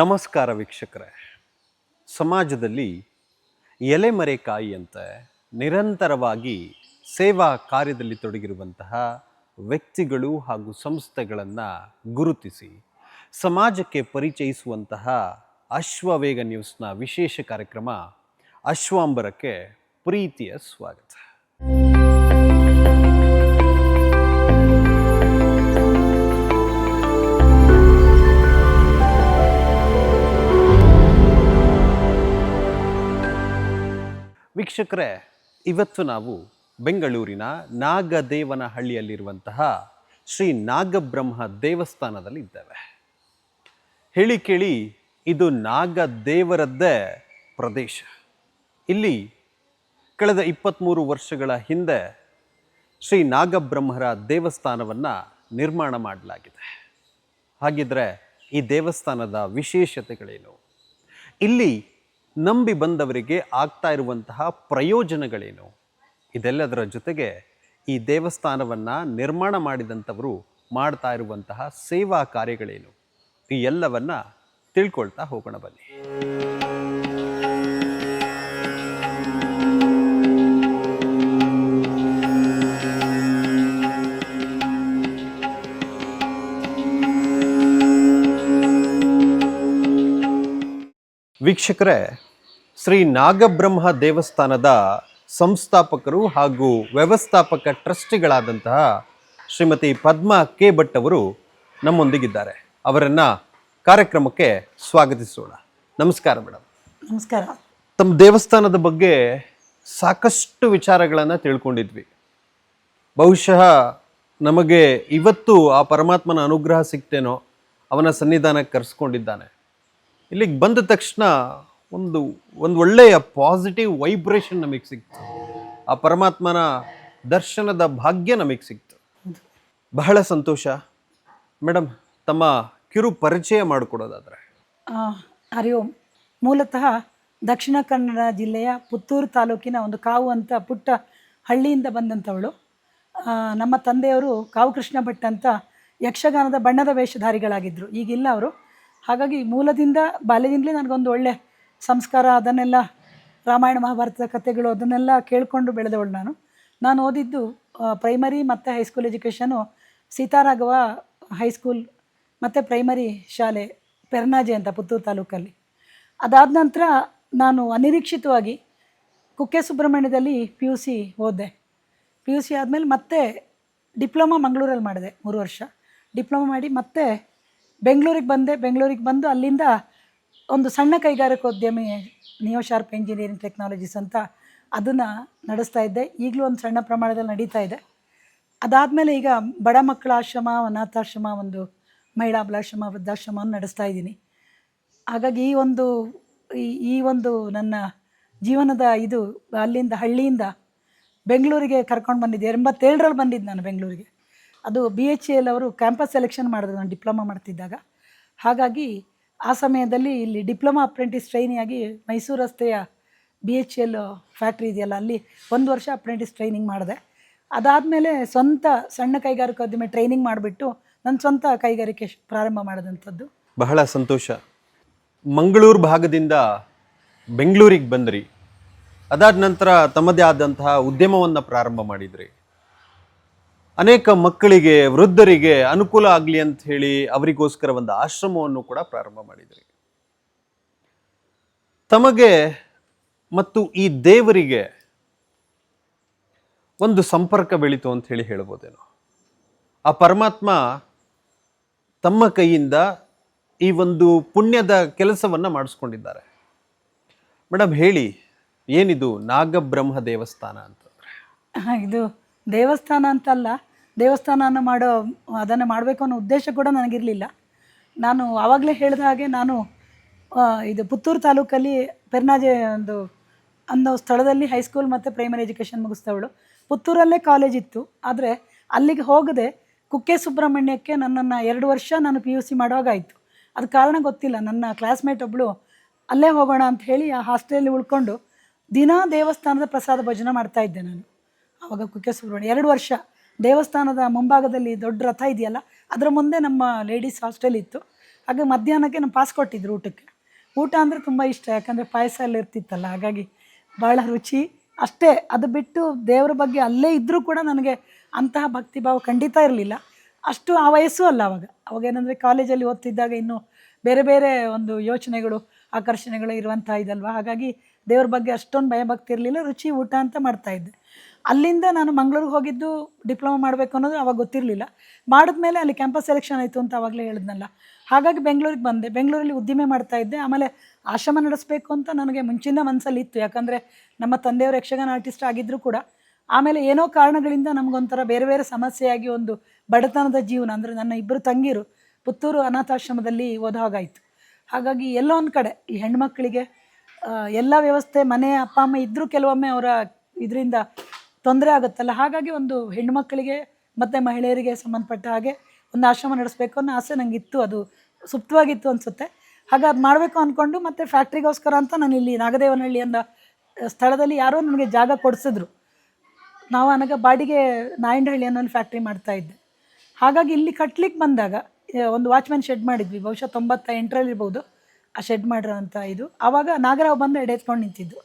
ನಮಸ್ಕಾರ ವೀಕ್ಷಕರೇ. ಸಮಾಜದಲ್ಲಿ ಎಲೆಮರೆಕಾಯಿಯಂತೆ ನಿರಂತರವಾಗಿ ಸೇವಾ ಕಾರ್ಯದಲ್ಲಿ ತೊಡಗಿರುವಂತಹ ವ್ಯಕ್ತಿಗಳು ಹಾಗೂ ಸಂಸ್ಥೆಗಳನ್ನು ಗುರುತಿಸಿ, ಸಮಾಜಕ್ಕೆ ಪರಿಚಯಿಸುವಂತಹ ಅಶ್ವವೇಗ ನ್ಯೂಸ್ನ ವಿಶೇಷ ಕಾರ್ಯಕ್ರಮ ಅಶ್ವಾಂಬರಕ್ಕೆ ಪ್ರೀತಿಯ ಸ್ವಾಗತ. ವೀಕ್ಷಕರೇ, ಇವತ್ತು ನಾವು ಬೆಂಗಳೂರಿನ ನಾಗದೇವನಹಳ್ಳಿಯಲ್ಲಿರುವಂತಹ ಶ್ರೀ ನಾಗಬ್ರಹ್ಮ ದೇವಸ್ಥಾನದಲ್ಲಿ ಇದ್ದೇವೆ. ಹೇಳಿ ಕೇಳಿ, ಇದು ನಾಗದೇವರದ್ದೇ ಪ್ರದೇಶ. ಇಲ್ಲಿ ಕಳೆದ ಇಪ್ಪತ್ತ್ಮೂರು ವರ್ಷಗಳ ಹಿಂದೆ ಶ್ರೀ ನಾಗಬ್ರಹ್ಮರ ದೇವಸ್ಥಾನವನ್ನು ನಿರ್ಮಾಣ ಮಾಡಲಾಗಿದೆ. ಹಾಗಿದ್ರೆ ಈ ದೇವಸ್ಥಾನದ ವಿಶೇಷತೆಗಳೇನು? ಇಲ್ಲಿ ನಂಬಿ ಬಂದವರಿಗೆ ಆಗ್ತಾ ಇರುವಂತಹ ಪ್ರಯೋಜನಗಳೇನು? ಇದೆಲ್ಲದರ ಜೊತೆಗೆ ಈ ದೇವಸ್ಥಾನವನ್ನು ನಿರ್ಮಾಣ ಮಾಡಿದಂಥವರು ಮಾಡ್ತಾ ಇರುವಂತಹ ಸೇವಾ ಕಾರ್ಯಗಳೇನು? ಈ ಎಲ್ಲವನ್ನು ತಿಳ್ಕೊಳ್ತಾ ಹೋಗೋಣ ಬನ್ನಿ. ವೀಕ್ಷಕರೇ ಶ್ರೀ ನಾಗಬ್ರಹ್ಮ ದೇವಸ್ಥಾನದ ಸಂಸ್ಥಾಪಕರು ಹಾಗೂ ವ್ಯವಸ್ಥಾಪಕ ಟ್ರಸ್ಟಿಗಳಾದಂತಹ ಶ್ರೀಮತಿ ಪದ್ಮಾ ಕೆ ಭಟ್ ಅವರು ನಮ್ಮೊಂದಿಗಿದ್ದಾರೆ. ಅವರನ್ನು ಕಾರ್ಯಕ್ರಮಕ್ಕೆ ಸ್ವಾಗತಿಸೋಣ. ನಮಸ್ಕಾರ ಮೇಡಮ್. ನಮಸ್ಕಾರ. ತಮ್ಮ ದೇವಸ್ಥಾನದ ಬಗ್ಗೆ ಸಾಕಷ್ಟು ವಿಚಾರಗಳನ್ನು ತಿಳ್ಕೊಂಡಿದ್ವಿ. ಬಹುಶಃ ನಮಗೆ ಇವತ್ತು ಆ ಪರಮಾತ್ಮನ ಅನುಗ್ರಹ ಸಿಗ್ತೇನೋ ಅವನ ಸನ್ನಿಧಾನಕ್ಕೆ ಕರೆಸ್ಕೊಂಡಿದ್ದಾನೆ. ಇಲ್ಲಿಗೆ ಬಂದ ತಕ್ಷಣ ಒಂದು ಒಂದು ಒಳ್ಳೆಯ ಪಾಸಿಟಿವ್ ವೈಬ್ರೇಷನ್ ನಮಗೆ ಸಿಕ್ತು. ಆ ಪರಮಾತ್ಮನ ದರ್ಶನದ ಭಾಗ್ಯ ನಮಗೆ ಸಿಕ್ತು. ಬಹಳ ಸಂತೋಷ. ಮೇಡಮ್ ತಮ್ಮ ಕಿರು ಪರಿಚಯ ಮಾಡಿಕೊಡೋದಾದ್ರೆ. ಹರಿ ಓಂ. ಮೂಲತಃ ದಕ್ಷಿಣ ಕನ್ನಡ ಜಿಲ್ಲೆಯ ಪುತ್ತೂರು ತಾಲೂಕಿನ ಒಂದು ಕಾವು ಅಂತ ಪುಟ್ಟ ಹಳ್ಳಿಯಿಂದ ಬಂದಂಥವಳು. ನಮ್ಮ ತಂದೆಯವರು ಕಾವು ಕೃಷ್ಣ ಭಟ್ ಅಂತ ಯಕ್ಷಗಾನದ ಬಣ್ಣದ ವೇಷಧಾರಿಗಳಾಗಿದ್ದರು ಈಗಿಲ್ಲ ಅವರು. ಹಾಗಾಗಿ ಮೂಲದಿಂದ ಬಾಲ್ಯದಿಂದಲೇ ನನಗೊಂದು ಒಳ್ಳೆ ಸಂಸ್ಕಾರ, ಅದನ್ನೆಲ್ಲ ರಾಮಾಯಣ ಮಹಾಭಾರತದ ಕಥೆಗಳು, ಅದನ್ನೆಲ್ಲ ಕೇಳಿಕೊಂಡು ಬೆಳೆದವಳು ನಾನು. ನಾನು ಓದಿದ್ದು ಪ್ರೈಮರಿ ಮತ್ತು high school education Sitaraghava high school ಮತ್ತು ಪ್ರೈಮರಿ ಶಾಲೆ ಪೆರ್ನಾಜೆ ಅಂತ ಪುತ್ತೂರು ತಾಲೂಕಲ್ಲಿ. ಅದಾದ ನಂತರ ನಾನು ಅನಿರೀಕ್ಷಿತವಾಗಿ ಕುಕ್ಕೆ ಸುಬ್ರಹ್ಮಣ್ಯದಲ್ಲಿ ಪಿ ಯು ಸಿ ಓದಿದೆ. ಪಿ ಯು ಸಿ ಆದಮೇಲೆ ಮತ್ತೆ ಡಿಪ್ಲೊಮಾ ಮಂಗಳೂರಲ್ಲಿ ಮಾಡಿದೆ ಮೂರು ವರ್ಷ. ಡಿಪ್ಲೊಮಾ ಮಾಡಿ ಮತ್ತೆ ಬೆಂಗಳೂರಿಗೆ ಬಂದೆ. ಬೆಂಗಳೂರಿಗೆ ಬಂದು ಅಲ್ಲಿಂದ ಒಂದು ಸಣ್ಣ ಕೈಗಾರಿಕೋದ್ಯಮಿ ನಿಯೋ ಶಾರ್ಪ್ ಇಂಜಿನಿಯರಿಂಗ್ ಟೆಕ್ನಾಲಜೀಸ್ ಅಂತ ಅದನ್ನು ನಡೆಸ್ತಾ ಇದ್ದೆ. ಈಗಲೂ ಒಂದು ಸಣ್ಣ ಪ್ರಮಾಣದಲ್ಲಿ ನಡೀತಾ ಇದೆ. ಅದಾದಮೇಲೆ ಈಗ ಬಡ ಮಕ್ಕಳ ಆಶ್ರಮ, ಅನಾಥಾಶ್ರಮ, ಒಂದು ಮಹಿಳಾ ಬಲಾಶ್ರಮ, ವೃದ್ಧಾಶ್ರಮವನ್ನು ನಡೆಸ್ತಾ ಇದ್ದೀನಿ. ಹಾಗಾಗಿ ಈ ಒಂದು, ಈ- ಒಂದು ನನ್ನ ಜೀವನದ ಇದು ಅಲ್ಲಿಂದ ಹಳ್ಳಿಯಿಂದ ಬೆಂಗಳೂರಿಗೆ ಕರ್ಕೊಂಡು ಬಂದಿದ್ದೆ. ಎಂಬತ್ತೇಳರಲ್ಲಿ ಬಂದಿದ್ದು ನಾನು ಬೆಂಗಳೂರಿಗೆ. ಅದು ಬಿ ಎಚ್ ಎಲ್ ಅವರು ಕ್ಯಾಂಪಸ್ ಸೆಲೆಕ್ಷನ್ ಮಾಡಿದ್ರು. ನಾನು ಡಿಪ್ಲೊಮಾ ಮಾಡ್ತಿದ್ದಾಗ. ಹಾಗಾಗಿ ಆ ಸಮಯದಲ್ಲಿ ಇಲ್ಲಿ ಡಿಪ್ಲೊಮಾ ಅಪ್ರೆಂಟಿಸ್ ಟ್ರೈನಿಯಾಗಿ ಮೈಸೂರು ರಸ್ತೆಯ ಬಿ ಎಚ್ ಎಲ್ ಫ್ಯಾಕ್ಟ್ರಿ ಇದೆಯಲ್ಲ, ಅಲ್ಲಿ ಒಂದು ವರ್ಷ ಅಪ್ರೆಂಟಿಸ್ ಟ್ರೈನಿಂಗ್ ಮಾಡಿದೆ. ಅದಾದಮೇಲೆ ಸ್ವಂತ ಸಣ್ಣ ಕೈಗಾರಿಕೋದ್ಯಮ ಟ್ರೈನಿಂಗ್ ಮಾಡಿಬಿಟ್ಟು ನನ್ನ ಸ್ವಂತ ಕೈಗಾರಿಕೆ ಪ್ರಾರಂಭ ಮಾಡಿದಂಥದ್ದು. ಬಹಳ ಸಂತೋಷ. ಮಂಗಳೂರು ಭಾಗದಿಂದ ಬೆಂಗಳೂರಿಗೆ ಬಂದ್ರಿ. ಅದಾದ ನಂತರ ತಮ್ಮದೇ ಆದಂತಹ ಉದ್ಯಮವನ್ನು ಪ್ರಾರಂಭ ಮಾಡಿದ್ರಿ. ಅನೇಕ ಮಕ್ಕಳಿಗೆ, ವೃದ್ಧರಿಗೆ ಅನುಕೂಲ ಆಗಲಿ ಅಂತ ಹೇಳಿ ಅವರಿಗೋಸ್ಕರ ಒಂದು ಆಶ್ರಮವನ್ನು ಕೂಡ ಪ್ರಾರಂಭ ಮಾಡಿದ್ರಿ. ತಮಗೆ ಮತ್ತು ಈ ದೇವರಿಗೆ ಒಂದು ಸಂಪರ್ಕ ಬೆಳೀತು ಅಂತ ಹೇಳಿ ಹೇಳ್ಬೋದೇನೋ. ಆ ಪರಮಾತ್ಮ ತಮ್ಮ ಕೈಯಿಂದ ಈ ಒಂದು ಪುಣ್ಯದ ಕೆಲಸವನ್ನ ಮಾಡಿಸ್ಕೊಂಡಿದ್ದಾರೆ. ಮೇಡಮ್ ಹೇಳಿ, ಏನಿದು ನಾಗಬ್ರಹ್ಮ ದೇವಸ್ಥಾನ ಅಂತಂದ್ರೆ? ಇದು ದೇವಸ್ಥಾನ ಅಂತಲ್ಲ ದೇವಸ್ಥಾನ ಮಾಡೋ, ಅದನ್ನು ಮಾಡಬೇಕು ಅನ್ನೋ ಉದ್ದೇಶ ಕೂಡ ನನಗಿರಲಿಲ್ಲ. ನಾನು ಆವಾಗಲೇ ಹೇಳಿದ ಹಾಗೆ ನಾನು ಇದು ಪುತ್ತೂರು ತಾಲೂಕಲ್ಲಿ ಪೆರ್ನಾಜೆ ಒಂದು, ಅನ್ನೋ ಸ್ಥಳದಲ್ಲಿ ಹೈಸ್ಕೂಲ್ ಮತ್ತು ಪ್ರೈಮರಿ ಎಜುಕೇಷನ್ ಮುಗಿಸ್ತವಳು. ಪುತ್ತೂರಲ್ಲೇ ಕಾಲೇಜ್ ಇತ್ತು, ಆದರೆ ಅಲ್ಲಿಗೆ ಹೋಗದೆ ಕುಕ್ಕೆ ಸುಬ್ರಹ್ಮಣ್ಯಕ್ಕೆ ನನ್ನನ್ನು ಎರಡು ವರ್ಷ ನಾನು ಪಿ ಯು ಸಿ ಮಾಡುವಾಗಾಯಿತು ಅದು ಕಾರಣ ಗೊತ್ತಿಲ್ಲ, ನನ್ನ ಕ್ಲಾಸ್ಮೇಟ್ ಒಬ್ಬಳು ಅಲ್ಲೇ ಹೋಗೋಣ ಅಂತ ಹೇಳಿ ಆ ಹಾಸ್ಟೆಲಲ್ಲಿ ಉಳ್ಕೊಂಡು ದಿನಾ ದೇವಸ್ಥಾನದ ಪ್ರಸಾದ ಭಜನೆ ಮಾಡ್ತಾ ಇದ್ದೆ ನಾನು. ಆವಾಗ ಕುಕ್ಕೆ ಸುಬ್ರಹ್ಮಣ್ಯ ಎರಡು ವರ್ಷ ದೇವಸ್ಥಾನದ ಮುಂಭಾಗದಲ್ಲಿ ದೊಡ್ಡ ರಥ ಇದೆಯಲ್ಲ, ಅದರ ಮುಂದೆ ನಮ್ಮ ಲೇಡೀಸ್ ಹಾಸ್ಟೆಲ್ ಇತ್ತು. ಹಾಗೆ ಮಧ್ಯಾಹ್ನಕ್ಕೆ ನಮ್ಮ ಪಾಸ್ ಕೊಟ್ಟಿದ್ರು ಊಟಕ್ಕೆ. ಊಟ ಅಂದರೆ ತುಂಬ ಇಷ್ಟ, ಯಾಕಂದರೆ ಪಾಯಸ ಎಲ್ಲ ಇರ್ತಿತ್ತಲ್ಲ, ಹಾಗಾಗಿ ಭಾಳ ರುಚಿ. ಅಷ್ಟೇ, ಅದು ಬಿಟ್ಟು ದೇವರ ಬಗ್ಗೆ ಅಲ್ಲೇ ಇದ್ದರೂ ಕೂಡ ನನಗೆ ಅಂತಹ ಭಕ್ತಿಭಾವ ಖಂಡಿತ ಇರಲಿಲ್ಲ. ಅಷ್ಟು ಆ ವಯಸ್ಸು ಅಲ್ಲ ಅವಾಗ. ಅವಾಗ ಏನಂದರೆ ಕಾಲೇಜಲ್ಲಿ ಓದ್ತಿದ್ದಾಗ ಇನ್ನೂ ಬೇರೆ ಬೇರೆ ಒಂದು ಯೋಚನೆಗಳು, ಆಕರ್ಷಣೆಗಳು ಇರುವಂಥ ಇದಲ್ವ? ಹಾಗಾಗಿ ದೇವ್ರ ಬಗ್ಗೆ ಅಷ್ಟೊಂದು ಭಯಭಕ್ತಿ ಇರಲಿಲ್ಲ, ರುಚಿ ಊಟ ಅಂತ ಮಾಡ್ತಾಯಿದ್ದೆ ಅಲ್ಲಿಂದ ನಾನು ಮಂಗಳೂರಿಗೆ ಹೋಗಿದ್ದು ಡಿಪ್ಲೊಮಾ ಮಾಡಬೇಕು ಅನ್ನೋದು ಅವಾಗ ಗೊತ್ತಿರಲಿಲ್ಲ. ಮಾಡಿದ್ಮೇಲೆ ಅಲ್ಲಿ ಕ್ಯಾಂಪಸ್ ಸೆಲೆಕ್ಷನ್ ಆಯಿತು ಅಂತ ಆವಾಗಲೇ ಹೇಳಿದ್ನಲ್ಲ. ಹಾಗಾಗಿ ಬೆಂಗಳೂರಿಗೆ ಬಂದೆ. ಬೆಂಗಳೂರಲ್ಲಿ ಉದ್ದಿಮೆ ಮಾಡ್ತಾ ಇದ್ದೆ. ಆಮೇಲೆ ಆಶ್ರಮ ನಡೆಸಬೇಕು ಅಂತ ನನಗೆ ಮುಂಚಿನ ಮನಸ್ಸಲ್ಲಿ ಇತ್ತು. ಯಾಕಂದರೆ ನಮ್ಮ ತಂದೆಯವರು ಯಕ್ಷಗಾನ ಆರ್ಟಿಸ್ಟ್ ಆಗಿದ್ದರೂ ಕೂಡ. ಆಮೇಲೆ ಏನೋ ಕಾರಣಗಳಿಂದ ನಮಗೊಂಥರ ಬೇರೆ ಬೇರೆ ಸಮಸ್ಯೆಯಾಗಿ ಒಂದು ಬಡತನದ ಜೀವನ, ಅಂದರೆ ನನ್ನ ಇಬ್ಬರು ತಂಗಿರು ಪುತ್ತೂರು ಅನಾಥಾಶ್ರಮದಲ್ಲಿ ಓದೋ ಹಾಗಾಯಿತು. ಹಾಗಾಗಿ ಎಲ್ಲೋ ಒಂದು ಕಡೆ ಈ ಹೆಣ್ಮಕ್ಳಿಗೆ ಎಲ್ಲ ವ್ಯವಸ್ಥೆ ಮನೆ, ಅಪ್ಪ, ಅಮ್ಮ ಇದ್ದರೂ ಕೆಲವೊಮ್ಮೆ ಅವರ ಇದರಿಂದ ತೊಂದರೆ ಆಗುತ್ತಲ್ಲ? ಹಾಗಾಗಿ ಒಂದು ಹೆಣ್ಮಕ್ಳಿಗೆ ಮತ್ತು ಮಹಿಳೆಯರಿಗೆ ಸಂಬಂಧಪಟ್ಟ ಹಾಗೆ ಒಂದು ಆಶ್ರಮ ನಡೆಸಬೇಕು ಅನ್ನೋ ಆಸೆ ಇತ್ತು ಅದು ಸುಪ್ತವಾಗಿತ್ತು ಅನಿಸುತ್ತೆ. ಹಾಗೆ ಅದು ಮಾಡಬೇಕು ಅಂದ್ಕೊಂಡು ಮತ್ತು ಫ್ಯಾಕ್ಟ್ರಿಗೋಸ್ಕರ ಅಂತ ನಾನು ಇಲ್ಲಿ ನಾಗದೇವನಹಳ್ಳಿ ಅನ್ನೋ ಸ್ಥಳದಲ್ಲಿ ಯಾರೋ ನನಗೆ ಜಾಗ ಕೊಡಿಸಿದ್ರು. ನಾವು ಅನಗ ಬಾಡಿಗೆ ನಾಯಂಡಹಳ್ಳಿ ಅನ್ನೋ ಒಂದು ಫ್ಯಾಕ್ಟ್ರಿ ಮಾಡ್ತಾ ಇದ್ದೆ. ಹಾಗಾಗಿ ಇಲ್ಲಿ ಕಟ್ಲಿಕ್ಕೆ ಬಂದಾಗ ಒಂದು ವಾಚ್ಮ್ಯಾನ್ ಶೆಡ್ ಮಾಡಿದ್ವಿ. ಬಹುಶಃ ತೊಂಬತ್ತ ಎಂಟರಲ್ಲಿರ್ಬೋದು ಆ ಶೆಡ್ ಮಾಡಿರೋಂಥ ಇದು. ಆವಾಗ ನಾಗರಾವ್ ಬಂದು ಎಡೆತ್ಕೊಂಡು ನಿಂತಿದ್ದು.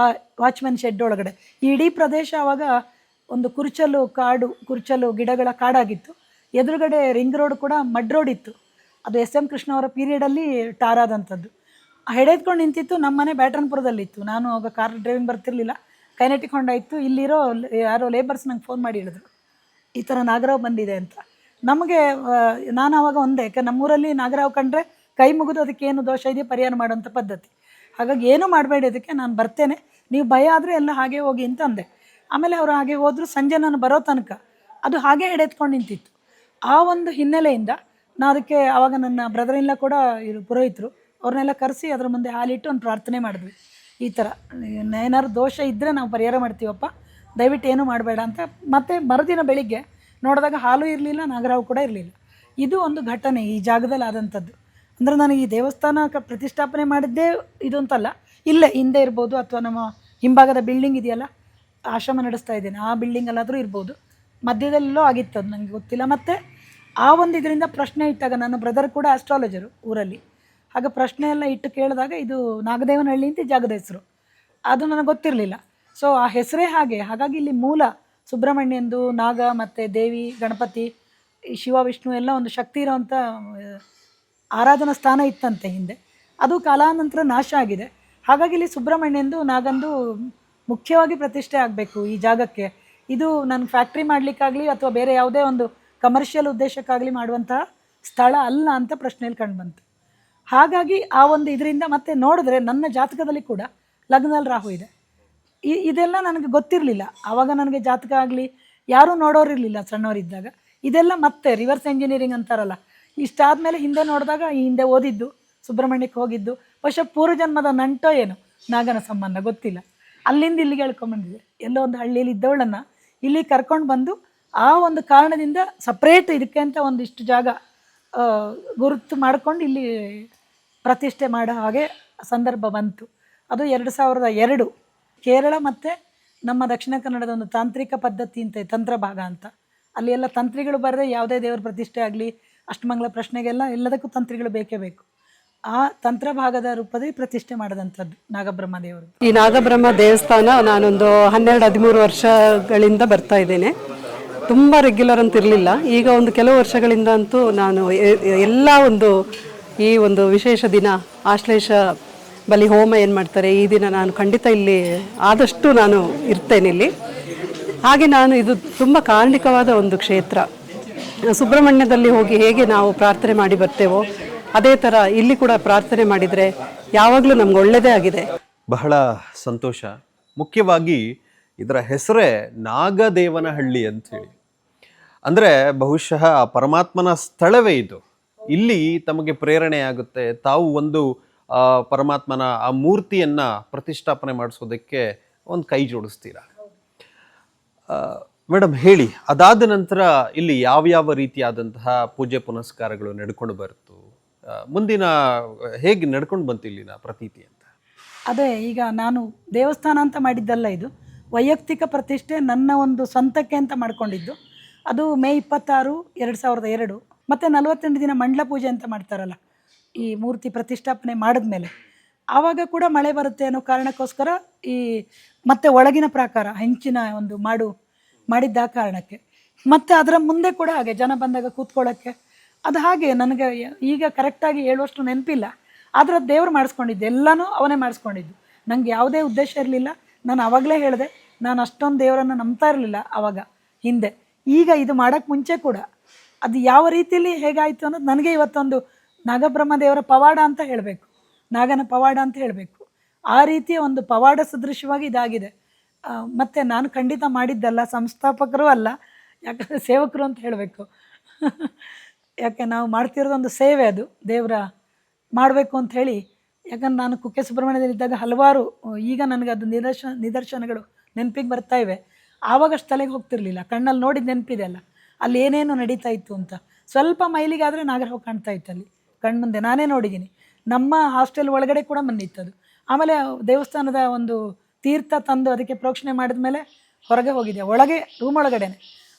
ಆ ವಾಚ್ಮನ್ ಶೆಡ್ ಒಳಗಡೆ. ಈ ಇಡೀ ಪ್ರದೇಶ ಆವಾಗ ಒಂದು ಕುರ್ಚಲು ಕಾಡು ಕುರ್ಚಲು ಗಿಡಗಳ ಕಾಡಾಗಿತ್ತು. ಎದುರುಗಡೆ ರಿಂಗ್ ರೋಡ್ ಕೂಡ ಮಡ್ ರೋಡ್ ಇತ್ತು. ಅದು ಎಸ್ ಎಂ ಕೃಷ್ಣ ಅವರ ಪೀರಿಯಡಲ್ಲಿ ಟಾರಾದಂಥದ್ದು ಹೆಡೆದ್ಕೊಂಡು ನಿಂತಿತ್ತು, ನಮ್ಮ ಮನೆ ಬ್ಯಾಟ್ರನ್ಪುರದಲ್ಲಿತ್ತು ನಾನು ಆಗ ಕಾರ್ ಡ್ರೈವಿಂಗ್ ಬರ್ತಿರ್ಲಿಲ್ಲ. ಕೈನೆಟಿಕ್ ಹೊಂಡ ಇತ್ತು. ಇಲ್ಲಿರೋ ಯಾರೋ ಲೇಬರ್ಸ್ ನಂಗೆ ಫೋನ್ ಮಾಡಿ ಹೇಳಿದ್ರು. ಈ ಥರ ನಾಗರಾವ್ ಬಂದಿದೆ ಅಂತ. ನಮಗೆ ನಾನು ಆವಾಗ ಒಂದೇ. ಯಾಕೆ ನಮ್ಮೂರಲ್ಲಿ ನಾಗರಾವ್ ಕಂಡ್ರೆ ಕೈ ಮುಗಿದು ಅದಕ್ಕೆ ಏನು ದೋಷ ಇದೆಯೋ ಪರಿಹಾರ ಮಾಡೋಂಥ ಪದ್ಧತಿ. ಹಾಗಾಗಿ ಏನೂ ಮಾಡಬೇಡಿ, ಅದಕ್ಕೆ ನಾನು ಬರ್ತೇನೆ. ನೀವು ಭಯ ಆದರೆ ಎಲ್ಲ ಹಾಗೆ ಹೋಗಿ ಅಂತ ಅಂದೆ. ಆಮೇಲೆ ಅವರು ಹಾಗೆ ಹೋದರು, ಸಂಜೆ ನಾನು ಬರೋ ತನಕ ಅದು ಹಾಗೆ ಎಡೆತ್ಕೊಂಡು ನಿಂತಿತ್ತು. ಆ ಒಂದು ಹಿನ್ನೆಲೆಯಿಂದ ನಾ ಅದಕ್ಕೆ ಆವಾಗ ನನ್ನ ಬ್ರದರ್ ಇಲ್ಲ ಕೂಡ ಇರು ಪುರೋಹಿತರು, ಅವ್ರನ್ನೆಲ್ಲ ಕರೆಸಿ ಅದ್ರ ಮುಂದೆ ಹಾಲಿಟ್ಟು ಒಂದು ಪ್ರಾರ್ಥನೆ ಮಾಡಿದ್ವಿ. ಈ ಥರ, ಏನಾದ್ರು ದೋಷ ಇದ್ದರೆ ನಾವು ಪರಿಹಾರ ಮಾಡ್ತೀವಪ್ಪ, ದಯವಿಟ್ಟು ಏನೂ ಮಾಡಬೇಡ ಅಂತ. ಮತ್ತೆ ಮರುದಿನ ಬೆಳಿಗ್ಗೆ ನೋಡಿದಾಗ ಹಾಲು ಇರಲಿಲ್ಲ, ನಾಗರಾವು ಕೂಡ ಇರಲಿಲ್ಲ. ಇದು ಒಂದು ಘಟನೆ ಈ ಜಾಗದಲ್ಲಿ ಆದಂಥದ್ದು ಅಂದರೆ ನಾನು ಈ ದೇವಸ್ಥಾನ ಕ ಪ್ರತಿಷ್ಠಾಪನೆ ಮಾಡಿದ್ದೇ ಇದು ಅಂತಲ್ಲ. ಇಲ್ಲೇ ಹಿಂದೆ ಇರ್ಬೋದು ಅಥವಾ ನಮ್ಮ ಹಿಂಭಾಗದ ಬಿಲ್ಡಿಂಗ್ ಇದೆಯಲ್ಲ, ಆಶ್ರಮ ನಡೆಸ್ತಾ ಇದ್ದೇನೆ. ಆ ಬಿಲ್ಡಿಂಗಲ್ಲಾದರೂ ಇರ್ಬೋದು. ಮಧ್ಯದಲ್ಲೋ ಆಗಿತ್ತು ಅದು ನನಗೆ ಗೊತ್ತಿಲ್ಲ. ಮತ್ತು ಆ ಒಂದು ಇದರಿಂದ ಪ್ರಶ್ನೆ ಇಟ್ಟಾಗ ನನ್ನ ಬ್ರದರ್ ಕೂಡ ಆಸ್ಟ್ರಾಲಜರು ಊರಲ್ಲಿ. ಹಾಗೆ ಪ್ರಶ್ನೆ ಎಲ್ಲ ಇಟ್ಟು ಕೇಳಿದಾಗ ಇದು ನಾಗದೇವನಹಳ್ಳಿ ಅಂತ ಜಾಗದ ಹೆಸರು. ಅದು ನನಗೆ ಗೊತ್ತಿರಲಿಲ್ಲ. ಸೊ ಆ ಹೆಸರೇ ಹಾಗೆ. ಹಾಗಾಗಿ ಇಲ್ಲಿ ಮೂಲ ಸುಬ್ರಹ್ಮಣ್ಯಂದು, ನಾಗ ಮತ್ತು ದೇವಿ, ಗಣಪತಿ ಶಿವ, ವಿಷ್ಣು ಎಲ್ಲ ಒಂದು ಶಕ್ತಿ ಇರೋವಂಥ ಆರಾಧನಾ ಸ್ಥಾನ ಇತ್ತಂತೆ ಹಿಂದೆ. ಅದು ಕಾಲಾನಂತರ ನಾಶ ಆಗಿದೆ. ಹಾಗಾಗಿ ಇಲ್ಲಿ ಸುಬ್ರಹ್ಮಣ್ಯಂದು ನಾಗಂದು ಮುಖ್ಯವಾಗಿ ಪ್ರತಿಷ್ಠೆ ಆಗಬೇಕು ಈ ಜಾಗಕ್ಕೆ. ಇದು ನನ್ನ ಫ್ಯಾಕ್ಟ್ರಿ ಮಾಡಲಿಕ್ಕಾಗಲಿ ಅಥವಾ ಬೇರೆ ಯಾವುದೇ ಒಂದು ಕಮರ್ಷಿಯಲ್ ಉದ್ದೇಶಕ್ಕಾಗಲಿ ಮಾಡುವಂತಹ ಸ್ಥಳ ಅಲ್ಲ ಅಂತ ಪ್ರಶ್ನೆಯಲ್ಲಿ ಕಂಡುಬಂತು ಹಾಗಾಗಿ ಆ ಒಂದು ಇದರಿಂದ ಮತ್ತೆ ನೋಡಿದ್ರೆ ನನ್ನ ಜಾತಕದಲ್ಲಿ ಕೂಡ ಲಗ್ನಲ್ಲಿ ರಾಹು ಇದೆ. ಇದೆಲ್ಲ ನನಗೆ ಗೊತ್ತಿರಲಿಲ್ಲ. ಆವಾಗ ನನಗೆ ಜಾತಕ ಆಗಲಿ ಯಾರೂ ನೋಡೋರಿರಲಿಲ್ಲ ಸಣ್ಣವರಿದ್ದಾಗ. ಇದೆಲ್ಲ ಮತ್ತೆ ರಿವರ್ಸ್ ಎಂಜಿನಿಯರಿಂಗ್ ಅಂತಾರಲ್ಲ. ಇಷ್ಟಾದಮೇಲೆ ಹಿಂದೆ ನೋಡಿದಾಗ ಈ ಹಿಂದೆ ಓದಿದ್ದು, ಸುಬ್ರಹ್ಮಣ್ಯಕ್ಕೆ ಹೋಗಿದ್ದು, ಬಹುಶಃ ಪೂರ್ವಜನ್ಮದ ನಂಟೋ ಏನು, ನಾಗನ ಸಂಬಂಧ ಗೊತ್ತಿಲ್ಲ. ಅಲ್ಲಿಂದ ಇಲ್ಲಿಗೆ ಹೇಳ್ಕೊಂಬಂದಿದೆ ಎಲ್ಲೋ ಒಂದು ಹಳ್ಳಿಯಲ್ಲಿ ಇದ್ದವಳನ್ನು ಇಲ್ಲಿ ಕರ್ಕೊಂಡು ಬಂದು ಆ ಒಂದು ಕಾರಣದಿಂದ ಸಪ್ರೇಟ್ ಇದಕ್ಕೆ ಅಂತ ಒಂದಿಷ್ಟು ಜಾಗ ಗುರುತು ಮಾಡ್ಕೊಂಡು ಇಲ್ಲಿ ಪ್ರತಿಷ್ಠೆ ಮಾಡೋ ಹಾಗೆ ಸಂದರ್ಭ ಬಂತು. ಅದು ಎರಡು ಸಾವಿರದ ಎರಡು, ಕೇರಳ ಮತ್ತು ನಮ್ಮ ದಕ್ಷಿಣ ಕನ್ನಡದ ಒಂದು ತಾಂತ್ರಿಕ ಪದ್ಧತಿ ಅಂತ ತಂತ್ರ ಭಾಗ ಅಂತ. ಅಲ್ಲಿ ಎಲ್ಲ ತಂತ್ರಿಗಳು ಬರದೆ ಯಾವುದೇ ದೇವರ ಪ್ರತಿಷ್ಠೆ ಆಗಲಿ ಅಷ್ಟಮಂಗಲ ಪ್ರಶ್ನೆಗೆಲ್ಲ ಎಲ್ಲದಕ್ಕೂ ತಂತ್ರಿಗಳು ಬೇಕೇ ಬೇಕು. ಆ ತಂತ್ರ ಭಾಗದ ರೂಪದಲ್ಲಿ ಪ್ರತಿಷ್ಠೆ ಮಾಡಿದಂಥದ್ದು ನಾಗಬ್ರಹ್ಮ ದೇವರು ಈ ನಾಗಬ್ರಹ್ಮ ದೇವಸ್ಥಾನ ನಾನೊಂದು ಹನ್ನೆರಡು, ಹದಿಮೂರು ವರ್ಷಗಳಿಂದ ಬರ್ತಾ ಇದ್ದೇನೆ. ತುಂಬ ರೆಗ್ಯುಲರ್ ಅಂತ ಇರಲಿಲ್ಲ ಈಗ ಒಂದು ಕೆಲವು ವರ್ಷಗಳಿಂದ ಅಂತೂ ನಾನು ಎಲ್ಲ ಒಂದು ಈ ಒಂದು ವಿಶೇಷ ದಿನ, ಆಶ್ಲೇಷ ಬಲಿ ಹೋಮ ಏನು ಮಾಡ್ತಾರೆ, ಈ ದಿನ ನಾನು ಖಂಡಿತ ಇಲ್ಲಿ ಆದಷ್ಟು ನಾನು ಇರ್ತೇನೆ ಇಲ್ಲಿ. ಹಾಗೆ ನಾನು ಇದು ತುಂಬ ಕಾರಣಿಕವಾದ ಒಂದು ಕ್ಷೇತ್ರ. ಸುಬ್ರಹ್ಮಣ್ಯದಲ್ಲಿ ಹೋಗಿ ಹೇಗೆ ನಾವು ಪ್ರಾರ್ಥನೆ ಮಾಡಿ ಬರ್ತೇವೋ, ಅದೇ ಥರ ಇಲ್ಲಿ ಕೂಡ ಪ್ರಾರ್ಥನೆ ಮಾಡಿದರೆ ಯಾವಾಗಲೂ ನಮ್ಗೆ ಒಳ್ಳೆಯದೇ ಆಗಿದೆ. ಬಹಳ ಸಂತೋಷ. ಮುಖ್ಯವಾಗಿ ಇದರ ಹೆಸರೇ ನಾಗದೇವನಹಳ್ಳಿ ಅಂತ ಹೇಳಿ ಅಂದರೆ ಬಹುಶಃ ಪರಮಾತ್ಮನ ಸ್ಥಳವೇ ಇದು. ಇಲ್ಲಿ ತಮಗೆ ಪ್ರೇರಣೆ ಆಗುತ್ತೆ ತಾವು ಒಂದು ಪರಮಾತ್ಮನ ಆ ಮೂರ್ತಿಯನ್ನ ಪ್ರತಿಷ್ಠಾಪನೆ ಮಾಡಿಸೋದಕ್ಕೆ ಒಂದು ಕೈ ಜೋಡಿಸ್ತೀರಾ? ಮೇಡಮ್, ಹೇಳಿ, ಅದಾದ ನಂತರ ಇಲ್ಲಿ ಯಾವ ಯಾವ ರೀತಿಯಾದಂತಹ ಪೂಜೆ ಪುನಸ್ಕಾರಗಳು ನಡ್ಕೊಂಡು ಬರ್ತು ಮುಂದಿನ, ಹೇಗೆ ನಡ್ಕೊಂಡು ಬಂತು ಇಲ್ಲಿನ ಪ್ರತೀತಿ ಅಂತ? ಅದೇ, ಈಗ ನಾನು ದೇವಸ್ಥಾನ ಅಂತ ಮಾಡಿದ್ದಲ್ಲ ಇದು, ವೈಯಕ್ತಿಕ ಪ್ರತಿಷ್ಠೆ ನನ್ನ ಒಂದು ಸ್ವಂತಕ್ಕೆ ಅಂತ ಮಾಡಿಕೊಂಡಿದ್ದು. ಅದು ಮೇ ಇಪ್ಪತ್ತಾರು, ಎರಡು ಸಾವಿರದ ಎರಡು, ಮತ್ತು ನಲವತ್ತೆಂಟು ದಿನ ಮಂಡಲ ಪೂಜೆ ಅಂತ ಮಾಡ್ತಾರಲ್ಲ, ಈ ಮೂರ್ತಿ ಪ್ರತಿಷ್ಠಾಪನೆ ಮಾಡಿದ್ಮೇಲೆ. ಆವಾಗ ಕೂಡ ಮಳೆ ಬರುತ್ತೆ ಅನ್ನೋ ಕಾರಣಕ್ಕೋಸ್ಕರ ಈ ಮತ್ತೆ ಒಳಗಿನ ಪ್ರಾಕಾರ, ಹೆಂಚಿನ ಒಂದು ಮಾಡು ಮಾಡಿದ್ದ ಕಾರಣಕ್ಕೆ. ಮತ್ತೆ ಅದರ ಮುಂದೆ ಕೂಡ ಹಾಗೆ ಜನ ಬಂದಾಗ ಕೂತ್ಕೊಳ್ಳೋಕ್ಕೆ. ಅದು ಹಾಗೆ ನನಗೆ ಈಗ ಕರೆಕ್ಟಾಗಿ ಹೇಳುವಷ್ಟು ನೆನಪಿಲ್ಲ. ಆದರೆ ದೇವ್ರು ಮಾಡಿಸ್ಕೊಂಡಿದ್ದು, ಎಲ್ಲನೂ ಅವನೇ ಮಾಡಿಸ್ಕೊಂಡಿದ್ದು. ನನಗೆ ಯಾವುದೇ ಉದ್ದೇಶ ಇರಲಿಲ್ಲ. ನಾನು ಆವಾಗಲೇ ಹೇಳಿದೆ, ನಾನು ಅಷ್ಟೊಂದು ದೇವರನ್ನು ನಂಬ್ತಾ ಇರಲಿಲ್ಲ ಆವಾಗ, ಹಿಂದೆ. ಈಗ ಇದು ಮಾಡೋಕ್ಕೆ ಮುಂಚೆ ಕೂಡ ಅದು ಯಾವ ರೀತಿಯಲ್ಲಿ ಹೇಗಾಯಿತು ಅನ್ನೋದು ನನಗೆ ಇವತ್ತೊಂದು ನಾಗಬ್ರಹ್ಮ ದೇವರ ಪವಾಡ ಅಂತ ಹೇಳಬೇಕು. ನಾಗನ ಪವಾಡ ಅಂತ ಹೇಳಬೇಕು. ಆ ರೀತಿಯ ಒಂದು ಪವಾಡ ಸದೃಶವಾಗಿ ಇದಾಗಿದೆ. ಮತ್ತೆ ನಾನು ಖಂಡಿತ ಮಾಡಿದ್ದಲ್ಲ, ಸಂಸ್ಥಾಪಕರು ಅಲ್ಲ, ಯಾಕಂದರೆ ಸೇವಕರು ಅಂತ ಹೇಳಬೇಕು. ಯಾಕೆ, ನಾವು ಮಾಡ್ತಿರೋದೊಂದು ಸೇವೆ ಅದು, ದೇವರ ಮಾಡಬೇಕು ಅಂತ ಹೇಳಿ. ಯಾಕಂದ್ರೆ ನಾನು ಕುಕ್ಕೆ ಸುಬ್ರಹ್ಮಣ್ಯದಲ್ಲಿದ್ದಾಗ ಹಲವಾರು, ಈಗ ನನಗೆ ಅದು ನಿದರ್ಶನ ನಿದರ್ಶನಗಳು ನೆನಪಿಗೆ ಬರ್ತಾ ಇವೆ. ಆವಾಗಷ್ಟು ತಲೆಗೆ ಹೋಗ್ತಿರ್ಲಿಲ್ಲ, ಕಣ್ಣಲ್ಲಿ ನೋಡಿದ ನೆನಪಿದೆ ಅಲ್ಲ, ಅಲ್ಲಿ ಏನೇನು ನಡೀತಾ ಇತ್ತು ಅಂತ. ಸ್ವಲ್ಪ ಮೈಲಿಗಾದರೆ ನಾಗರಹೋ ಕಾಣ್ತಾ ಇತ್ತು ಅಲ್ಲಿ ಕಣ್ಮುಂದೆ ನಾನೇ ನೋಡಿದ್ದೀನಿ. ನಮ್ಮ ಹಾಸ್ಟೆಲ್ ಒಳಗಡೆ ಕೂಡ ಬಂದಿತ್ತು ಅದು. ಆಮೇಲೆ ದೇವಸ್ಥಾನದ ಒಂದು ತೀರ್ಥ ತಂದು ಅದಕ್ಕೆ ಪ್ರೋಕ್ಷಣೆ ಮಾಡಿದ ಮೇಲೆ ಹೊರಗೆ ಹೋಗಿದೆ. ಒಳಗೆ ರೂಮ್ ಒಳಗಡೆನೆ.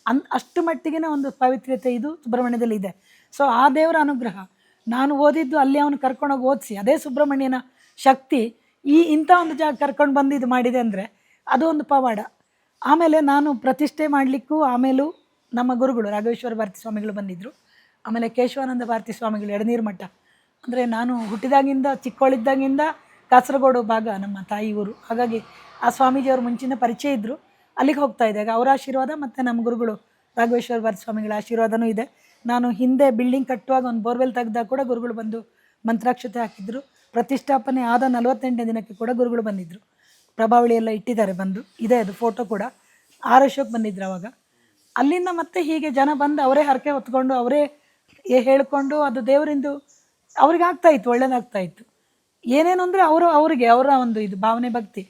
ಅನ್, ಅಷ್ಟು ಮಟ್ಟಿಗಿನ ಒಂದು ಪವಿತ್ರತೆ ಇದು ಸುಬ್ರಹ್ಮಣ್ಯದಲ್ಲಿ ಇದೆ. ಸೊ ಆ ದೇವರ ಅನುಗ್ರಹ. ನಾನು ಓದಿದ್ದು ಅಲ್ಲಿ ಅವನು ಕರ್ಕೊಂಡೋಗಿ ಓದಿಸಿ, ಅದೇ ಸುಬ್ರಹ್ಮಣ್ಯನ ಶಕ್ತಿ ಈ ಇಂಥ ಒಂದು ಜಾಗ ಕರ್ಕೊಂಡು ಬಂದು ಇದು ಮಾಡಿದೆ ಅಂದರೆ ಅದು ಒಂದು ಪವಾಡ. ಆಮೇಲೆ ನಾನು ಪ್ರತಿಷ್ಠೆ ಮಾಡಲಿಕ್ಕೂ ಆಮೇಲೂ ನಮ್ಮ ಗುರುಗಳು ರಾಘವೇಶ್ವರ ಭಾರತಿ ಸ್ವಾಮಿಗಳು ಬಂದಿದ್ದರು ಆಮೇಲೆ ಕೇಶವಾನಂದ ಭಾರತಿ ಸ್ವಾಮಿಗಳು ಎಡನೀರು ಮಠ. ಅಂದರೆ ನಾನು ಹುಟ್ಟಿದಾಗಿಂದ, ಚಿಕ್ಕವಳಿದ್ದಾಗಿಂದ ಕಾಸರಗೋಡು ಭಾಗ ನಮ್ಮ ತಾಯಿ ಊರು ಹಾಗಾಗಿ ಆ ಸ್ವಾಮೀಜಿಯವರು ಮುಂಚಿನ ಪರಿಚಯ ಇದ್ದರು ಅಲ್ಲಿಗೆ ಹೋಗ್ತಾ ಇದ್ದಾಗ ಅವರ ಆಶೀರ್ವಾದ ಮತ್ತು ನಮ್ಮ ಗುರುಗಳು ರಾಘವೇಶ್ವರ ಭಾರತ ಸ್ವಾಮಿಗಳ ಆಶೀರ್ವಾದನೂ ಇದೆ. ನಾನು ಹಿಂದೆ ಬಿಲ್ಡಿಂಗ್ ಕಟ್ಟುವಾಗ ಒಂದು ಬೋರ್ವೆಲ್ ತೆಗೆದಾಗ ಕೂಡ ಗುರುಗಳು ಬಂದು ಮಂತ್ರಾಕ್ಷತೆ ಹಾಕಿದ್ರು. ಪ್ರತಿಷ್ಠಾಪನೆ ಆದ ನಲವತ್ತೆಂಟನೇ ದಿನಕ್ಕೆ ಕೂಡ ಗುರುಗಳು ಬಂದಿದ್ದರು ಪ್ರಭಾವಳಿ ಎಲ್ಲ ಇಟ್ಟಿದ್ದಾರೆ ಬಂದು. ಇದೆ ಅದು ಫೋಟೋ ಕೂಡ. ಆರ್ ಅಶೋಕ್ ಬಂದಿದ್ರು ಅವಾಗ. ಅಲ್ಲಿಂದ ಮತ್ತೆ ಹೀಗೆ ಜನ ಬಂದು ಅವರೇ ಹರಕೆ ಹೊತ್ಕೊಂಡು ಅವರೇ ಹೇಳ್ಕೊಂಡು ಅದು ದೇವರಿಂದು ಅವ್ರಿಗೆ ಆಗ್ತಾಯಿತ್ತು ಇತ್ತು, ಒಳ್ಳೇದಾಗ್ತಾ ಇತ್ತು. ಏನೇನು ಅಂದರೆ ಅವರು ಅವರಿಗೆ, ಅವರ ಒಂದು ಇದು ಭಾವನೆ, ಭಕ್ತಿ.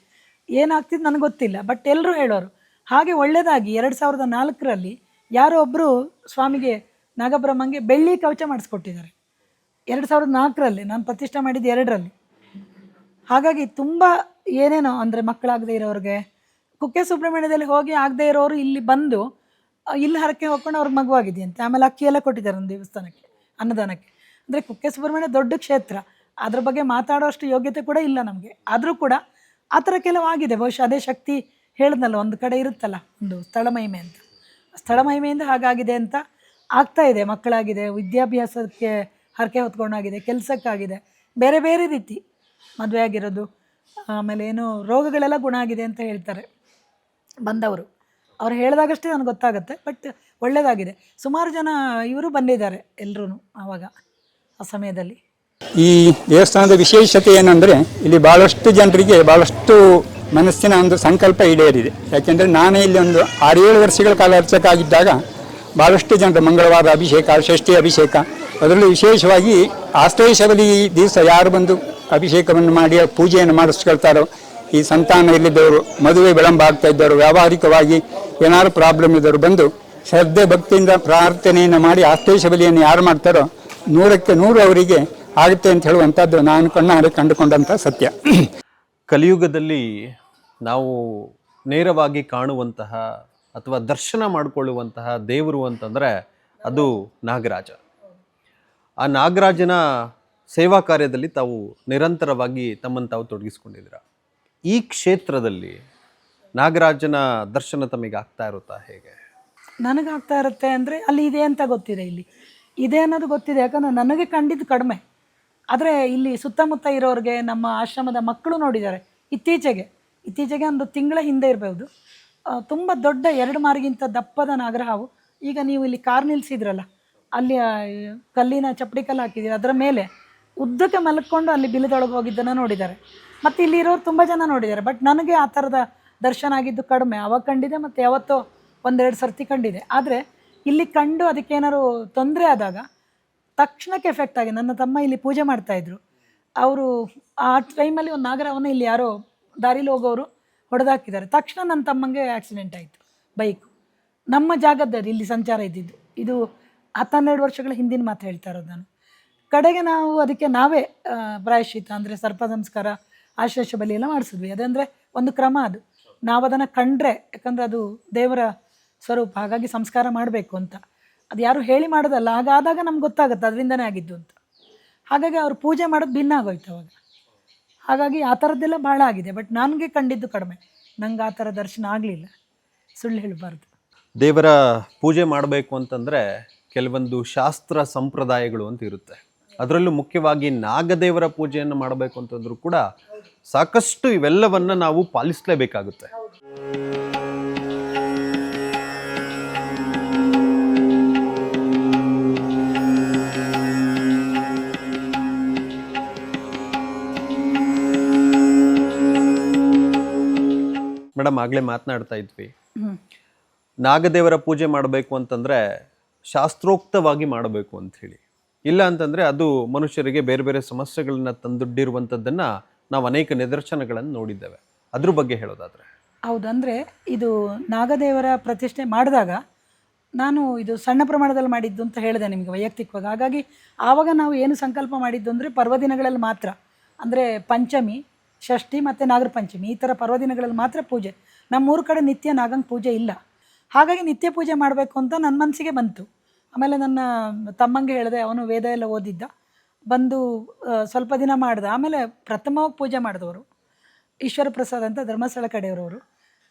ಏನಾಗ್ತಿದ್ದು ನನಗೆ ಗೊತ್ತಿಲ್ಲ ಬಟ್ ಎಲ್ಲರೂ ಹೇಳೋರು. ಹಾಗೆ ಒಳ್ಳೆಯದಾಗಿ ಎರಡು ಸಾವಿರದ ನಾಲ್ಕರಲ್ಲಿ ಯಾರೋ ಒಬ್ಬರು ಸ್ವಾಮಿಗೆ, ನಾಗಬ್ರಹ್ಮಂಗೆ ಬೆಳ್ಳಿ ಕವಚ ಮಾಡಿಸ್ಕೊಟ್ಟಿದ್ದಾರೆ. ಎರಡು ಸಾವಿರದ ನಾಲ್ಕರಲ್ಲಿ, ನಾನು ಪ್ರತಿಷ್ಠೆ ಮಾಡಿದ್ದು ಎರಡರಲ್ಲಿ. ಹಾಗಾಗಿ ತುಂಬ ಏನೇನೋ ಅಂದರೆ ಮಕ್ಕಳಾಗದೇ ಇರೋರಿಗೆ, ಕುಕ್ಕೆ ಸುಬ್ರಹ್ಮಣ್ಯದಲ್ಲಿ ಹೋಗಿ ಆಗದೇ ಇರೋರು ಇಲ್ಲಿ ಬಂದು, ಇಲ್ಲಿ ಹರಕೆ ಹೋಗ್ಕೊಂಡು ಅವ್ರಿಗೆ ಮಗುವಾಗಿದೆಯಂತೆ. ಆಮೇಲೆ ಅಕ್ಕಿ ಎಲ್ಲ ಕೊಟ್ಟಿದ್ದಾರೆ ಒಂದು ದೇವಸ್ಥಾನಕ್ಕೆ, ಅನ್ನದಾನಕ್ಕೆ. ಅಂದರೆ ಕುಕ್ಕೆ ಸುಬ್ರಹ್ಮಣ್ಯ ದೊಡ್ಡ ಕ್ಷೇತ್ರ. ಅದ್ರ ಬಗ್ಗೆ ಮಾತಾಡೋಷ್ಟು ಯೋಗ್ಯತೆ ಕೂಡ ಇಲ್ಲ ನಮಗೆ. ಆದರೂ ಕೂಡ ಆ ಥರ ಕೆಲವು ಆಗಿದೆ. ಬಹುಶಃ ಅದೇ ಶಕ್ತಿ ಹೇಳಿದ್ನಲ್ಲ, ಒಂದು ಕಡೆ ಇರುತ್ತಲ್ಲ, ಒಂದು ಸ್ಥಳ ಮಹಿಮೆ ಅಂತ. ಸ್ಥಳ ಮಹಿಮೆಯಿಂದ ಹಾಗಾಗಿದೆ ಅಂತ ಆಗ್ತಾ ಇದೆ. ಮಕ್ಕಳಾಗಿದೆ, ವಿದ್ಯಾಭ್ಯಾಸಕ್ಕೆ ಹರಕೆ ಹೊತ್ಕೊಂಡಾಗಿದೆ, ಕೆಲಸಕ್ಕಾಗಿದೆ, ಬೇರೆ ಬೇರೆ ರೀತಿ ಮದುವೆ ಆಗಿರೋದು, ಆಮೇಲೆ ಏನು ರೋಗಗಳೆಲ್ಲ ಗುಣ ಆಗಿದೆ ಅಂತ ಹೇಳ್ತಾರೆ ಬಂದವರು. ಅವ್ರು ಹೇಳಿದಾಗಷ್ಟೇ ನನಗೆ ಗೊತ್ತಾಗುತ್ತೆ, ಬಟ್ ಒಳ್ಳೆಯದಾಗಿದೆ ಸುಮಾರು ಜನ ಇವರು ಬಂದಿದ್ದಾರೆ ಎಲ್ಲರೂ ಆವಾಗ ಆ ಸಮಯದಲ್ಲಿ. ಈ ದೇವಸ್ಥಾನದ ವಿಶೇಷತೆ ಏನಂದರೆ, ಇಲ್ಲಿ ಭಾಳಷ್ಟು ಜನರಿಗೆ ಭಾಳಷ್ಟು ಮನಸ್ಸಿನ ಒಂದು ಸಂಕಲ್ಪ ಈಡೇರಿದೆ. ಯಾಕೆಂದರೆ ನಾನೇ ಇಲ್ಲಿ ಒಂದು ಆರೇಳು ವರ್ಷಗಳ ಕಾಲ ಅರ್ಚಕಾಗಿದ್ದಾಗ ಭಾಳಷ್ಟು ಜನರು ಮಂಗಳವಾರ ಅಭಿಷೇಕ, ಷಷ್ಠಿ ಅಭಿಷೇಕ, ಅದರಲ್ಲೂ ವಿಶೇಷವಾಗಿ ಆಶ್ರಯ ದಿವಸ ಯಾರು ಬಂದು ಅಭಿಷೇಕವನ್ನು ಮಾಡಿ, ಪೂಜೆಯನ್ನು ಮಾಡಿಸ್ಕೊಳ್ತಾರೋ, ಈ ಸಂತಾನ ಇಲ್ಲಿದ್ದವರು ಮದುವೆ ವಿಳಂಬ ಆಗ್ತಾ ಇದ್ದವರು, ವ್ಯಾವಹಾರಿಕವಾಗಿ ಏನಾದ್ರು ಪ್ರಾಬ್ಲಮ್ ಇದ್ದವರು ಬಂದು ಶ್ರದ್ಧೆ ಭಕ್ತಿಯಿಂದ ಪ್ರಾರ್ಥನೆಯನ್ನು ಮಾಡಿ ಆಶ್ರಯ ಬಲಿಯನ್ನು ಯಾರು ಮಾಡ್ತಾರೋ, ನೂರಕ್ಕೆ ನೂರು ಅವರಿಗೆ ಆಗುತ್ತೆ ಅಂತ ಹೇಳುವಂಥದ್ದು ನಾನು ಕಣ್ಣಾರೆ ಕಂಡುಕೊಂಡಂಥ ಸತ್ಯ. ಕಲಿಯುಗದಲ್ಲಿ ನಾವು ನೇರವಾಗಿ ಕಾಣುವಂತಹ ಅಥವಾ ದರ್ಶನ ಮಾಡಿಕೊಳ್ಳುವಂತಹ ದೇವರು ಅಂತಂದರೆ ಅದು ನಾಗರಾಜ. ಆ ನಾಗರಾಜನ ಸೇವಾ ಕಾರ್ಯದಲ್ಲಿ ತಾವು ನಿರಂತರವಾಗಿ ತಮ್ಮನ್ನು ತಾವು ತೊಡಗಿಸ್ಕೊಂಡಿದ್ದೀರ. ಈ ಕ್ಷೇತ್ರದಲ್ಲಿ ನಾಗರಾಜನ ದರ್ಶನ ತಮಗೆ ಆಗ್ತಾ ಇರುತ್ತಾ ಹೇಗೆ? ನನಗಾಗ್ತಾ ಇರುತ್ತೆ ಅಂದರೆ ಅಲ್ಲಿ ಇದೆ ಅಂತ ಗೊತ್ತಿದೆ ಇಲ್ಲಿ. ಇದೆ ಅನ್ನೋದು ಗೊತ್ತಿದೆ ಯಾಕಂದ್ರೆ ನನಗೆ ಕಂಡಿದ್ದು ಕಡಿಮೆ. ಆದರೆ ಇಲ್ಲಿ ಸುತ್ತಮುತ್ತ ಇರೋರಿಗೆ ನಮ್ಮ ಆಶ್ರಮದ ಮಕ್ಕಳು ನೋಡಿದ್ದಾರೆ. ಇತ್ತೀಚೆಗೆ ಇತ್ತೀಚೆಗೆ ಒಂದು ತಿಂಗಳ ಹಿಂದೆ ಇರಬಹುದು ತುಂಬ ದೊಡ್ಡ ಎರಡು ಮಾರಿಗಿಂತ ದಪ್ಪದ ನಾಗರಹಾವು. ಈಗ ನೀವು ಇಲ್ಲಿ ಕಾರ್ ನಿಲ್ಲಿಸಿದ್ರಲ್ಲ ಅಲ್ಲಿ ಕಲ್ಲಿನ ಚಪ್ಪಡಿ ಕಲ್ಲು ಹಾಕಿದ್ದೀರಿ, ಅದರ ಮೇಲೆ ಉದ್ದಕ್ಕೆ ಮಲ್ಕೊಂಡು ಅಲ್ಲಿ ಬಿಲದೊಳಗೆ ಹೋಗಿದ್ದನ್ನು ನೋಡಿದ್ದಾರೆ. ಮತ್ತು ಇಲ್ಲಿ ಇರೋರು ತುಂಬ ಜನ ನೋಡಿದ್ದಾರೆ, ಬಟ್ ನನಗೆ ಆ ಥರದ ದರ್ಶನ ಆಗಿದ್ದು ಕಡಿಮೆ. ಅವಾಗ ಕಂಡಿದೆ, ಮತ್ತು ಯಾವತ್ತೋ ಒಂದೆರಡು ಸರ್ತಿ ಕಂಡಿದೆ. ಆದರೆ ಇಲ್ಲಿ ಕಂಡು ಅದಕ್ಕೇನಾದ್ರು ತೊಂದರೆ ಆದಾಗ ತಕ್ಷಣಕ್ಕೆ ಎಫೆಕ್ಟ್ ಆಗಿ ನನ್ನ ತಮ್ಮ ಇಲ್ಲಿ ಪೂಜೆ ಮಾಡ್ತಾಯಿದ್ರು ಅವರು ಆ ಟೈಮಲ್ಲಿ ಒಂದು ನಾಗರವನ್ನು ಇಲ್ಲಿ ಯಾರೋ ದಾರಿಲಿ ಹೋಗೋರು ಹೊಡೆದಾಕಿದ್ದಾರೆ. ತಕ್ಷಣ ನನ್ನ ತಮ್ಮಂಗೆ ಆಕ್ಸಿಡೆಂಟ್ ಆಯಿತು. ಬೈಕು ನಮ್ಮ ಜಾಗದಲ್ಲಿ ಇಲ್ಲಿ ಸಂಚಾರ ಇದ್ದಿದ್ದು. ಇದು ಹತ್ತನ್ನೆರಡು ವರ್ಷಗಳ ಹಿಂದಿನ ಮಾತು ಹೇಳ್ತಾ ಇರೋದು ನಾನು. ಕಡೆಗೆ ನಾವು ಅದಕ್ಕೆ ನಾವೇ ಪ್ರಾಯಶ್ಚಿತ ಅಂದರೆ ಸರ್ಪ ಸಂಸ್ಕಾರ ಆಶ್ಲೇಷ ಬಲಿ ಎಲ್ಲ ಮಾಡಿಸಿದ್ವಿ. ಅದಂದರೆ ಒಂದು ಕ್ರಮ ಅದು. ನಾವು ಅದನ್ನು ಕಂಡ್ರೆ, ಯಾಕಂದರೆ ಅದು ದೇವರ ಸ್ವರೂಪ. ಹಾಗಾಗಿ ಸಂಸ್ಕಾರ ಮಾಡಬೇಕು ಅಂತ. ಅದು ಯಾರು ಹೇಳಿ ಮಾಡೋದಲ್ಲ, ಹಾಗಾದಾಗ ನಮ್ಗೆ ಗೊತ್ತಾಗುತ್ತೆ ಅದರಿಂದನೇ ಆಗಿದ್ದು ಅಂತ. ಹಾಗಾಗಿ ಅವ್ರು ಪೂಜೆ ಮಾಡೋದು ಭಿನ್ನ ಆಗೋಯ್ತು ಅವಾಗ. ಹಾಗಾಗಿ ಆ ಥರದ್ದೆಲ್ಲ ಭಾಳ ಆಗಿದೆ, ಬಟ್ ನನಗೆ ಕಂಡಿದ್ದು ಕಡಿಮೆ. ನಂಗೆ ಆ ಥರ ದರ್ಶನ ಆಗಲಿಲ್ಲ. ಸುಳ್ಳು ಹೇಳಬಾರ್ದು. ದೇವರ ಪೂಜೆ ಮಾಡಬೇಕು ಅಂತಂದರೆ ಕೆಲವೊಂದು ಶಾಸ್ತ್ರ ಸಂಪ್ರದಾಯಗಳು ಅಂತ ಇರುತ್ತೆ. ಅದರಲ್ಲೂ ಮುಖ್ಯವಾಗಿ ನಾಗದೇವರ ಪೂಜೆಯನ್ನು ಮಾಡಬೇಕು ಅಂತಂದ್ರೂ ಕೂಡ ಸಾಕಷ್ಟು ಇವೆಲ್ಲವನ್ನು ನಾವು ಪಾಲಿಸಲೇಬೇಕಾಗುತ್ತೆ. ಮೇಡಮ್ ಆಗಲೇ ಮಾತನಾಡ್ತಾ ಇದ್ವಿ. ನಾಗದೇವರ ಪೂಜೆ ಮಾಡಬೇಕು ಅಂತಂದ್ರೆ ಶಾಸ್ತ್ರೋಕ್ತವಾಗಿ ಮಾಡಬೇಕು ಅಂತ ಹೇಳಿ. ಇಲ್ಲ ಅಂತಂದ್ರೆ ಅದು ಮನುಷ್ಯರಿಗೆ ಬೇರೆ ಬೇರೆ ಸಮಸ್ಯೆಗಳನ್ನು ತಂದುಡ್ಡಿರುವಂತದ್ದನ್ನ ನಾವು ಅನೇಕ ನಿದರ್ಶನಗಳನ್ನು ನೋಡಿದ್ದೇವೆ. ಅದ್ರ ಬಗ್ಗೆ ಹೇಳೋದಾದ್ರೆ. ಹೌದಂದ್ರೆ ಇದು ನಾಗದೇವರ ಪ್ರತಿಷ್ಠೆ ಮಾಡಿದಾಗ ನಾನು ಇದು ಸಣ್ಣ ಪ್ರಮಾಣದಲ್ಲಿ ಮಾಡಿದ್ದು ಅಂತ ಹೇಳಿದೆ ನಿಮಗೆ ವೈಯಕ್ತಿಕವಾಗಿ. ಹಾಗಾಗಿ ಆವಾಗ ನಾವು ಏನು ಸಂಕಲ್ಪ ಮಾಡಿದ್ದು ಅಂದರೆ ಪರ್ವದಿನಗಳಲ್ಲಿ ಮಾತ್ರ. ಅಂದರೆ ಪಂಚಮಿ ಷಷ್ಠಿ ಮತ್ತು ನಾಗರ ಪಂಚಮಿ ಈ ಥರ ಪರ್ವದಿನಗಳಲ್ಲಿ ಮಾತ್ರ ಪೂಜೆ. ನಮ್ಮೂರ ಕಡೆ ನಿತ್ಯ ನಾಗಂಗೆ ಪೂಜೆ ಇಲ್ಲ. ಹಾಗಾಗಿ ನಿತ್ಯ ಪೂಜೆ ಮಾಡಬೇಕು ಅಂತ ನನ್ನ ಮನಸ್ಸಿಗೆ ಬಂತು. ಆಮೇಲೆ ನನ್ನ ತಮ್ಮಂಗೆ ಹೇಳಿದೆ, ಅವನು ವೇದ ಎಲ್ಲ ಓದಿದ್ದ. ಬಂದು ಸ್ವಲ್ಪ ದಿನ ಮಾಡ್ದ. ಆಮೇಲೆ ಪ್ರಥಮವಾಗಿ ಪೂಜೆ ಮಾಡಿದವರು ಈಶ್ವರ ಪ್ರಸಾದ್ ಅಂತ ಧರ್ಮಸ್ಥಳ ಕಡೆಯವರವರು.